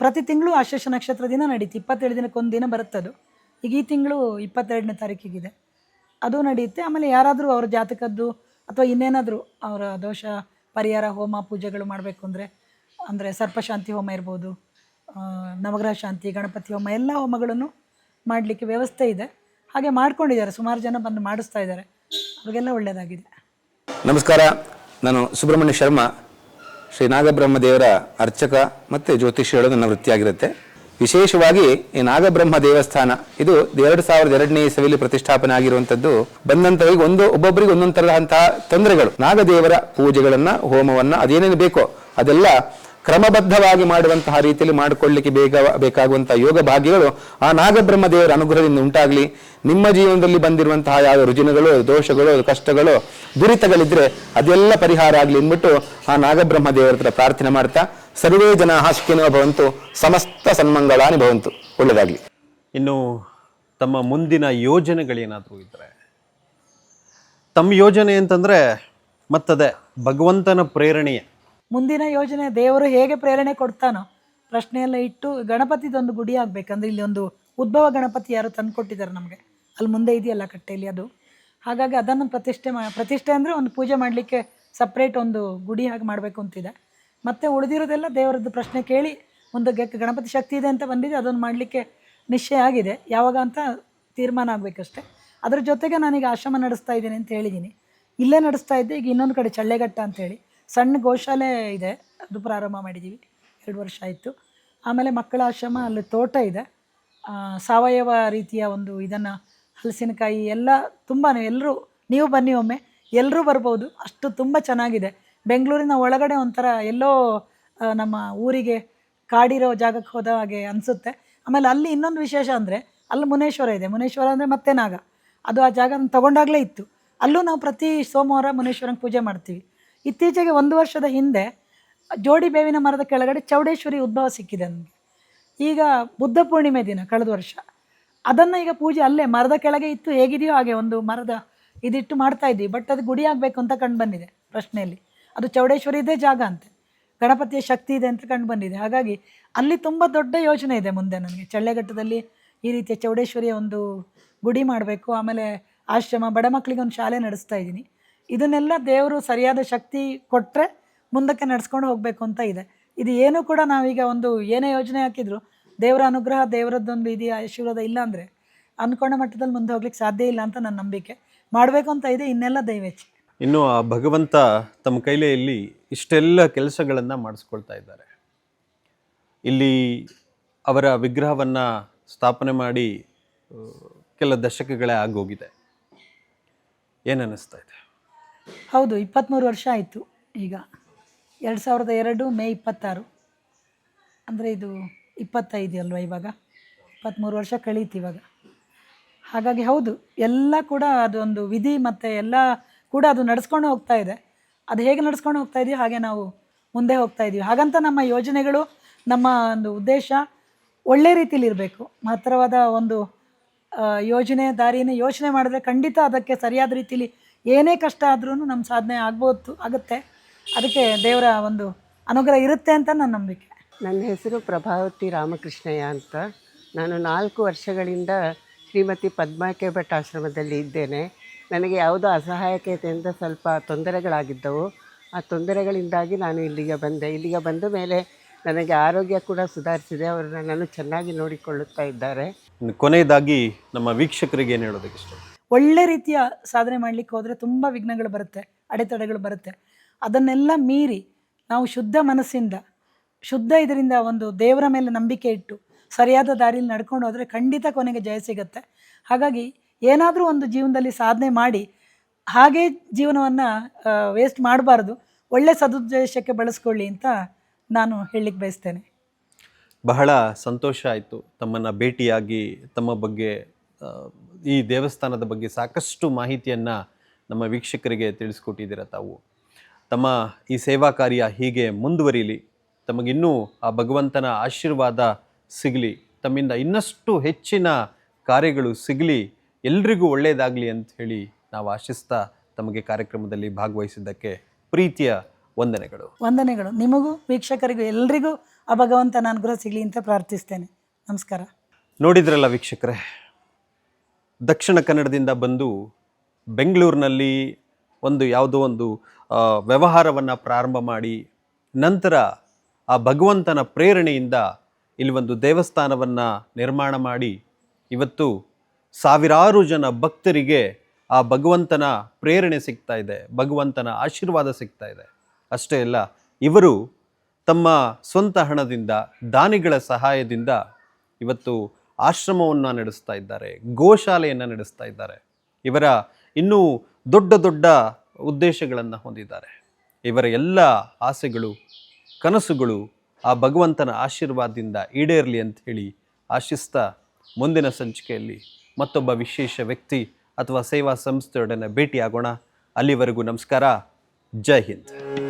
ಪ್ರತಿ ತಿಂಗಳು ಆಶೇಷ ನಕ್ಷತ್ರ ದಿನ ನಡೀತು. ಇಪ್ಪತ್ತೇಳು ದಿನಕ್ಕೆ ಒಂದು ದಿನ ಬರುತ್ತದು ಈಗ ಈ ತಿಂಗಳು ಇಪ್ಪತ್ತೆರಡನೇ ತಾರೀಕಿಗಿದೆ. ಅದು ನಡೆಯುತ್ತೆ ಆಮೇಲೆ ಯಾರಾದರೂ ಅವ್ರ ಜಾತಕದ್ದು ಅಥವಾ ಇನ್ನೇನಾದರೂ ಅವರ ದೋಷ, ಪರಿಹಾರ, ಹೋಮ, ಪೂಜೆಗಳು ಮಾಡಬೇಕು ಅಂದರೆ ಅಂದರೆ ಸರ್ಪಶಾಂತಿ ಹೋಮ ಇರ್ಬೋದು ನವಗ್ರಹ ಶಾಂತಿ, ಗಣಪತಿ ಹೋಮ, ಎಲ್ಲ ಹೋಮಗಳನ್ನು ಮಾಡಲಿಕ್ಕೆ ವ್ಯವಸ್ಥೆ ಇದೆ. ಹಾಗೆ ಮಾಡ್ಕೊಂಡಿದ್ದಾರೆ. ಸುಮಾರು ಜನ ಬಂದು ಮಾಡಿಸ್ತಾ ಇದ್ದಾರೆ. ಅವ್ರಿಗೆಲ್ಲ ಒಳ್ಳೆಯದಾಗಿದೆ ನಮಸ್ಕಾರ. ನಾನು ಸುಬ್ರಹ್ಮಣ್ಯ ಶರ್ಮಾ. ಶ್ರೀ ನಾಗಬ್ರಹ್ಮ ದೇವರ ಅರ್ಚಕ ಮತ್ತು ಜ್ಯೋತಿಷಿ ಹೇಳೋದು ನನ್ನ ವೃತ್ತಿಯಾಗಿರುತ್ತೆ. ವಿಶೇಷವಾಗಿ ಈ ನಾಗಬ್ರಹ್ಮ ದೇವಸ್ಥಾನ, ಇದು ಎರಡು ಸಾವಿರದ ಎರಡನೇ ಇಸವಿಯಲ್ಲಿ ಪ್ರತಿಷ್ಠಾಪನೆ ಆಗಿರುವಂತದ್ದು ಬಂದಂತವರಿಗೆ ಒಂದು, ಒಬ್ಬೊಬ್ಬರಿಗೆ ಒಂದೊಂದು ತರದಂತಹ ತೊಂದರೆಗಳು. ನಾಗದೇವರ ಪೂಜೆಗಳನ್ನ, ಹೋಮವನ್ನ, ಅದೇನೇನು ಬೇಕೋ ಅದೆಲ್ಲ ಕ್ರಮಬದ್ಧವಾಗಿ ಮಾಡುವಂತಹ ರೀತಿಯಲ್ಲಿ ಮಾಡಿಕೊಳ್ಳಿಕ್ಕೆ ಬೇಗ ಬೇಕಾಗುವಂತಹ ಯೋಗ ಭಾಗ್ಯಗಳು ಆ ನಾಗಬ್ರಹ್ಮ ದೇವರ ಅನುಗ್ರಹದಿಂದ ಉಂಟಾಗಲಿ. ನಿಮ್ಮ ಜೀವನದಲ್ಲಿ ಬಂದಿರುವಂತಹ ಯಾವ ರುಜಿನಗಳು, ದೋಷಗಳು, ಕಷ್ಟಗಳು, ದುರಿತಗಳಿದ್ರೆ ಅದೆಲ್ಲ ಪರಿಹಾರ ಆಗಲಿ ಅಂದ್ಬಿಟ್ಟು ಆ ನಾಗಬ್ರಹ್ಮ ದೇವರ ಹತ್ರ ಪ್ರಾರ್ಥನೆ ಮಾಡ್ತಾ, ಸರ್ವೇ ಜನ ಸುಖಿನೋ ಭವಂತು, ಸಮಸ್ತ ಸನ್ಮಂಗಳಾನಿ ಭವಂತು. ಒಳ್ಳೆಯದಾಗಲಿ ಇನ್ನು ತಮ್ಮ ಮುಂದಿನ ಯೋಜನೆಗಳೇನಾದರೂ ಇದ್ದರೆ ತಮ್ಮ ಯೋಜನೆ ಅಂತಂದರೆ ಮತ್ತದೇ ಭಗವಂತನ ಪ್ರೇರಣೆಯೇ. ಮುಂದಿನ ಯೋಜನೆ ದೇವರು ಹೇಗೆ ಪ್ರೇರಣೆ ಕೊಡ್ತಾನೋ ಪ್ರಶ್ನೆಯೆಲ್ಲ ಇಟ್ಟು ಗಣಪತಿದೊಂದು ಗುಡಿ ಆಗಬೇಕಂದ್ರೆ ಇಲ್ಲಿ ಒಂದು ಉದ್ಭವ ಗಣಪತಿ ಯಾರು ತಂದು ಕೊಟ್ಟಿದ್ದಾರೆ ನಮಗೆ. ಅಲ್ಲಿ ಮುಂದೆ ಇದೆಯಲ್ಲ ಕಟ್ಟೆಯಲ್ಲಿ ಅದು. ಹಾಗಾಗಿ ಅದನ್ನು ಪ್ರತಿಷ್ಠೆ ಮಾ ಪ್ರತಿಷ್ಠೆ ಅಂದರೆ ಒಂದು ಪೂಜೆ ಮಾಡಲಿಕ್ಕೆ ಸಪ್ರೇಟ್ ಒಂದು ಗುಡಿ ಹಾಗೆ ಮಾಡಬೇಕು ಅಂತಿದೆ. ಮತ್ತು ಉಳಿದಿರೋದೆಲ್ಲ ದೇವರದ್ದು ಪ್ರಶ್ನೆ ಕೇಳಿ ಒಂದು ಗಣಪತಿ ಶಕ್ತಿ ಇದೆ ಅಂತ ಬಂದಿದೆ, ಅದನ್ನು ಮಾಡಲಿಕ್ಕೆ ನಿಶ್ಚಯ ಆಗಿದೆ. ಯಾವಾಗ ಅಂತ ತೀರ್ಮಾನ ಆಗಬೇಕಷ್ಟೆ. ಅದ್ರ ಜೊತೆಗೆ ನಾನೀಗ ಆಶ್ರಮ ನಡೆಸ್ತಾ ಇದ್ದೀನಿ ಅಂತ ಹೇಳಿದ್ದೀನಿ. ಇಲ್ಲೇ ನಡೆಸ್ತಾ ಇದ್ದೆ, ಈಗ ಇನ್ನೊಂದು ಕಡೆ ಚಳ್ಳೆಘಟ್ಟ ಅಂತೇಳಿ ಸಣ್ಣ ಗೋಶಾಲೆ ಇದೆ, ಅದು ಪ್ರಾರಂಭ ಮಾಡಿದ್ದೀವಿ ಎರಡು ವರ್ಷ ಆಯಿತು. ಆಮೇಲೆ ಮಕ್ಕಳ ಆಶ್ರಮ ಅಲ್ಲಿ ತೋಟ ಇದೆ. ಸಾವಯವ ರೀತಿಯ ಒಂದು ಇದನ್ನು, ಹಲಸಿನಕಾಯಿ ಎಲ್ಲ ತುಂಬಾ ಎಲ್ಲರೂ ನೀವು ಬನ್ನಿ ಒಮ್ಮೆ ಎಲ್ಲರೂ ಬರ್ಬೋದು, ಅಷ್ಟು ತುಂಬ ಚೆನ್ನಾಗಿದೆ. ಬೆಂಗಳೂರಿನ ಒಳಗಡೆ ಒಂಥರ ಎಲ್ಲೋ ನಮ್ಮ ಊರಿಗೆ ಕಾಡಿರೋ ಜಾಗಕ್ಕೆ ಹೋದ ಹಾಗೆ ಅನಿಸುತ್ತೆ. ಆಮೇಲೆ ಅಲ್ಲಿ ಇನ್ನೊಂದು ವಿಶೇಷ ಅಂದರೆ, ಅಲ್ಲಿ ಮುನೇಶ್ವರ ಇದೆ. ಮುನೇಶ್ವರ ಅಂದರೆ ಮತ್ತೆ ನಾಗ. ಅದು ಆ ಜಾಗ ತಗೊಂಡಾಗಲೇ ಇತ್ತು. ಅಲ್ಲೂ ನಾವು ಪ್ರತಿ ಸೋಮವಾರ ಮುನೇಶ್ವರಂಗೆ ಪೂಜೆ ಮಾಡ್ತೀವಿ. ಇತ್ತೀಚೆಗೆ ಒಂದು ವರ್ಷದ ಹಿಂದೆ ಜೋಡಿ ಬೇವಿನ ಮರದ ಕೆಳಗಡೆ ಚೌಡೇಶ್ವರಿ ಉದ್ಭವ ಸಿಕ್ಕಿದೆ ನನಗೆ ಈಗ ಬುದ್ಧ ಪೂರ್ಣಿಮೆ ದಿನ ಕಳೆದ ವರ್ಷ. ಅದನ್ನು ಈಗ ಪೂಜೆ ಅಲ್ಲೇ ಮರದ ಕೆಳಗೆ ಇತ್ತು, ಹೇಗಿದೆಯೋ ಹಾಗೆ ಒಂದು ಮರದ ಇದಿಟ್ಟು ಮಾಡ್ತಾ ಇದ್ದೀವಿ ಬಟ್ ಅದು ಗುಡಿ ಆಗಬೇಕು ಅಂತ ಕಂಡು ಬಂದಿದೆ ಪ್ರಶ್ನೆಯಲ್ಲಿ. ಅದು ಚೌಡೇಶ್ವರಿ ಇದೇ ಜಾಗ ಅಂತೆ. ಗಣಪತಿಯ ಶಕ್ತಿ ಇದೆ ಅಂತ ಕಂಡು ಬಂದಿದೆ. ಹಾಗಾಗಿ ಅಲ್ಲಿ ತುಂಬ ದೊಡ್ಡ ಯೋಜನೆ ಇದೆ ಮುಂದೆ ನನಗೆ. ಚಳ್ಳೆಘಟ್ಟದಲ್ಲಿ ಈ ರೀತಿಯ ಚೌಡೇಶ್ವರಿಯ ಒಂದು ಗುಡಿ ಮಾಡಬೇಕು. ಆಮೇಲೆ ಆಶ್ರಮ, ಬಡ ಮಕ್ಕಳಿಗೆ ಒಂದು ಶಾಲೆ ನಡೆಸ್ತಾ ಇದ್ದೀನಿ. ಇದನ್ನೆಲ್ಲ ದೇವರು ಸರಿಯಾದ ಶಕ್ತಿ ಕೊಟ್ಟರೆ ಮುಂದಕ್ಕೆ ನಡ್ಸ್ಕೊಂಡು ಹೋಗಬೇಕು ಅಂತ ಇದೆ. ಇದು ಏನೂ ಕೂಡ ನಾವೀಗ ಒಂದು ಏನೇ ಯೋಜನೆ ಹಾಕಿದ್ರು, ದೇವರ ಅನುಗ್ರಹ, ದೇವರದ್ದೊಂದು ಇದೆಯಾ ಆಶೀರ್ವಾದ ಇಲ್ಲ ಅಂದರೆ ಅಂದ್ಕೊಂಡ ಮಟ್ಟದಲ್ಲಿ ಮುಂದೆ ಹೋಗ್ಲಿಕ್ಕೆ ಸಾಧ್ಯ ಇಲ್ಲ ಅಂತ ನನ್ನ ನಂಬಿಕೆ. ಮಾಡಬೇಕು ಅಂತ ಇದೆ, ಇನ್ನೆಲ್ಲ ದೈವೇಚ್ಛೆ ಇನ್ನು ಆ ಭಗವಂತ ತಮ್ಮ ಕೈಲೆಯಲ್ಲಿ ಇಷ್ಟೆಲ್ಲ ಕೆಲಸಗಳನ್ನು ಮಾಡಿಸ್ಕೊಳ್ತಾ ಇದ್ದಾರೆ. ಇಲ್ಲಿ ಅವರ ವಿಗ್ರಹವನ್ನು ಸ್ಥಾಪನೆ ಮಾಡಿ ಕೆಲ ದಶಕಗಳೇ ಆಗೋಗಿದೆ. ಏನನ್ನಿಸ್ತಾ ಇದೆ? ಹೌದು ಇಪ್ಪತ್ತ್ಮೂರು ವರ್ಷ ಆಯಿತು ಈಗ. ಎರಡು ಸಾವಿರದ ಎರಡು ಮೇ ಇಪ್ಪತ್ತಾರು. ಅಂದರೆ ಇದು ಇಪ್ಪತ್ತೈದು ಅಲ್ವಾ ಇವಾಗ? ಇಪ್ಪತ್ತ್ಮೂರು ವರ್ಷ ಕಳೀತು ಇವಾಗ. ಹಾಗಾಗಿ ಹೌದು, ಎಲ್ಲ ಕೂಡ ಅದೊಂದು ವಿಧಿ ಮತ್ತು ಎಲ್ಲ ಕೂಡ ಅದು ನಡೆಸ್ಕೊಂಡು ಹೋಗ್ತಾ ಇದೆ. ಅದು ಹೇಗೆ ನಡೆಸ್ಕೊಂಡು ಹೋಗ್ತಾ ಇದೆಯೋ ಹಾಗೆ ನಾವು ಮುಂದೆ ಹೋಗ್ತಾ ಇದ್ದೀವಿ ಹಾಗಂತ ನಮ್ಮ ಯೋಜನೆಗಳು, ನಮ್ಮ ಒಂದು ಉದ್ದೇಶ ಒಳ್ಳೆ ರೀತಿಯಲ್ಲಿ ಇರಬೇಕು. ಮಹತ್ತರವಾದ ಒಂದು ಯೋಜನೆ ದಾರಿಯನ್ನು ಯೋಚನೆ ಮಾಡಿದ್ರೆ ಖಂಡಿತ ಅದಕ್ಕೆ ಸರಿಯಾದ ರೀತಿಲಿ ಏನೇ ಕಷ್ಟ ಆದ್ರೂ ನಮ್ಮ ಸಾಧನೆ ಆಗ್ಬೋದು ಆಗುತ್ತೆ. ಅದಕ್ಕೆ ದೇವರ ಒಂದು ಅನುಗ್ರಹ ಇರುತ್ತೆ ಅಂತ ನನ್ನ ನಂಬಿಕೆ. ನನ್ನ ಹೆಸರು ಪ್ರಭಾವತಿ ರಾಮಕೃಷ್ಣಯ್ಯ ಅಂತ. ನಾನು ನಾಲ್ಕು ವರ್ಷಗಳಿಂದ ಶ್ರೀಮತಿ ಪದ್ಮಾಕೆ ಭಟ್ ಆಶ್ರಮದಲ್ಲಿ ಇದ್ದೇನೆ. ನನಗೆ ಯಾವುದೋ ಅಸಹಾಯಕತೆಯಿಂದ ಸ್ವಲ್ಪ ತೊಂದರೆಗಳಾಗಿದ್ದವು. ಆ ತೊಂದರೆಗಳಿಂದಾಗಿ ನಾನು ಇಲ್ಲಿಗೆ ಬಂದೆ. ಇಲ್ಲಿಗೆ ಬಂದ ಮೇಲೆ ನನಗೆ ಆರೋಗ್ಯ ಕೂಡ ಸುಧಾರಿಸಿದೆ. ಅವರು ನನ್ನನ್ನು ಚೆನ್ನಾಗಿ ನೋಡಿಕೊಳ್ಳುತ್ತಾ ಇದ್ದಾರೆ. ಕೊನೆಯದಾಗಿ ನಮ್ಮ ವೀಕ್ಷಕರಿಗೆ ಏನು ಹೇಳೋದಕ್ಕೆ ಇಷ್ಟ ಒಳ್ಳೆ ರೀತಿಯ ಸಾಧನೆ ಮಾಡಲಿಕ್ಕೆ ಹೋದರೆ ತುಂಬ ವಿಘ್ನಗಳು ಬರುತ್ತೆ, ಅಡೆತಡೆಗಳು ಬರುತ್ತೆ. ಅದನ್ನೆಲ್ಲ ಮೀರಿ ನಾವು ಶುದ್ಧ ಮನಸ್ಸಿಂದ, ಶುದ್ಧ ಇದರಿಂದ ಒಂದು ದೇವರ ಮೇಲೆ ನಂಬಿಕೆ ಇಟ್ಟು ಸರಿಯಾದ ದಾರಿಯಲ್ಲಿ ನಡ್ಕೊಂಡು ಹೋದರೆ ಖಂಡಿತ ಕೊನೆಗೆ ಜಯ ಸಿಗುತ್ತೆ. ಹಾಗಾಗಿ ಏನಾದರೂ ಒಂದು ಜೀವನದಲ್ಲಿ ಸಾಧನೆ ಮಾಡಿ, ಹಾಗೇ ಜೀವನವನ್ನು ವೇಸ್ಟ್ ಮಾಡಬಾರ್ದು, ಒಳ್ಳೆ ಸದುದ್ದೇಶಕ್ಕೆ ಬಳಸ್ಕೊಳ್ಳಿ ಅಂತ ನಾನು ಹೇಳಲಿಕ್ಕೆ ಬಯಸ್ತೇನೆ. ಬಹಳ ಸಂತೋಷ ಆಯಿತು ತಮ್ಮನ್ನು ಭೇಟಿಯಾಗಿ, ತಮ್ಮ ಬಗ್ಗೆ ಈ ದೇವಸ್ಥಾನದ ಬಗ್ಗೆ ಸಾಕಷ್ಟು ಮಾಹಿತಿಯನ್ನು ನಮ್ಮ ವೀಕ್ಷಕರಿಗೆ ತಿಳಿಸ್ಕೊಟ್ಟಿದ್ದೀರ ತಾವು. ತಮ್ಮ ಈ ಸೇವಾ ಕಾರ್ಯ ಹೀಗೆ ಮುಂದುವರಿಲಿ ತಮಗಿನ್ನೂ ಆ ಭಗವಂತನ ಆಶೀರ್ವಾದ ಸಿಗಲಿ ತಮ್ಮಿಂದ ಇನ್ನಷ್ಟು ಹೆಚ್ಚಿನ ಕಾರ್ಯಗಳು ಸಿಗಲಿ ಎಲ್ರಿಗೂ ಒಳ್ಳೆಯದಾಗಲಿ ಅಂತ ಹೇಳಿ ನಾವು ಆಶಿಸ್ತಾ ತಮಗೆ ಕಾರ್ಯಕ್ರಮದಲ್ಲಿ ಭಾಗವಹಿಸಿದ್ದಕ್ಕೆ ಪ್ರೀತಿಯ ವಂದನೆಗಳು. ವಂದನೆಗಳು. ನಿಮಗೂ ವೀಕ್ಷಕರಿಗೂ ಎಲ್ರಿಗೂ ಆ ಭಗವಂತನ ಅನುಗ್ರಹ ಸಿಗಲಿ ಅಂತ ಪ್ರಾರ್ಥಿಸ್ತೇನೆ. ನಮಸ್ಕಾರ. ನೋಡಿದ್ರಲ್ಲ ವೀಕ್ಷಕರೇ ದಕ್ಷಿಣ ಕನ್ನಡದಿಂದ ಬಂದು ಬೆಂಗಳೂರಿನಲ್ಲಿ ಒಂದು ಯಾವುದೋ ಒಂದು ವ್ಯವಹಾರವನ್ನು ಪ್ರಾರಂಭ ಮಾಡಿ ನಂತರ ಆ ಭಗವಂತನ ಪ್ರೇರಣೆಯಿಂದ ಇಲ್ಲಿ ಒಂದು ದೇವಸ್ಥಾನವನ್ನು ನಿರ್ಮಾಣ ಮಾಡಿ ಇವತ್ತು ಸಾವಿರಾರು ಜನ ಭಕ್ತರಿಗೆ ಆ ಭಗವಂತನ ಪ್ರೇರಣೆ ಸಿಗ್ತಾ ಇದೆ, ಭಗವಂತನ ಆಶೀರ್ವಾದ ಸಿಗ್ತಾ ಇದೆ. ಅಷ್ಟೇ ಅಲ್ಲ, ಇವರು ತಮ್ಮ ಸ್ವಂತ ಹಣದಿಂದ, ದಾನಿಗಳ ಸಹಾಯದಿಂದ ಇವತ್ತು ಆಶ್ರಮವನ್ನು ನಡೆಸ್ತಾ ಇದ್ದಾರೆ, ಗೋಶಾಲೆಯನ್ನು ನಡೆಸ್ತಾ ಇದ್ದಾರೆ. ಇವರ ಇನ್ನೂ ದೊಡ್ಡ ದೊಡ್ಡ ಉದ್ದೇಶಗಳನ್ನು ಹೊಂದಿದ್ದಾರೆ. ಇವರ ಎಲ್ಲ ಆಸೆಗಳು, ಕನಸುಗಳು ಆ ಭಗವಂತನ ಆಶೀರ್ವಾದದಿಂದ ಈಡೇರಲಿ ಅಂತ ಹೇಳಿ ಆಶಿಸ್ತಾ ಮುಂದಿನ ಸಂಚಿಕೆಯಲ್ಲಿ ಮತ್ತೊಬ್ಬ ವಿಶೇಷ ವ್ಯಕ್ತಿ ಅಥವಾ ಸೇವಾ ಸಂಸ್ಥೆಯೊಡನೆ ಭೇಟಿಯಾಗೋಣ. ಅಲ್ಲಿವರೆಗೂ ನಮಸ್ಕಾರ. ಜೈ ಹಿಂದ್.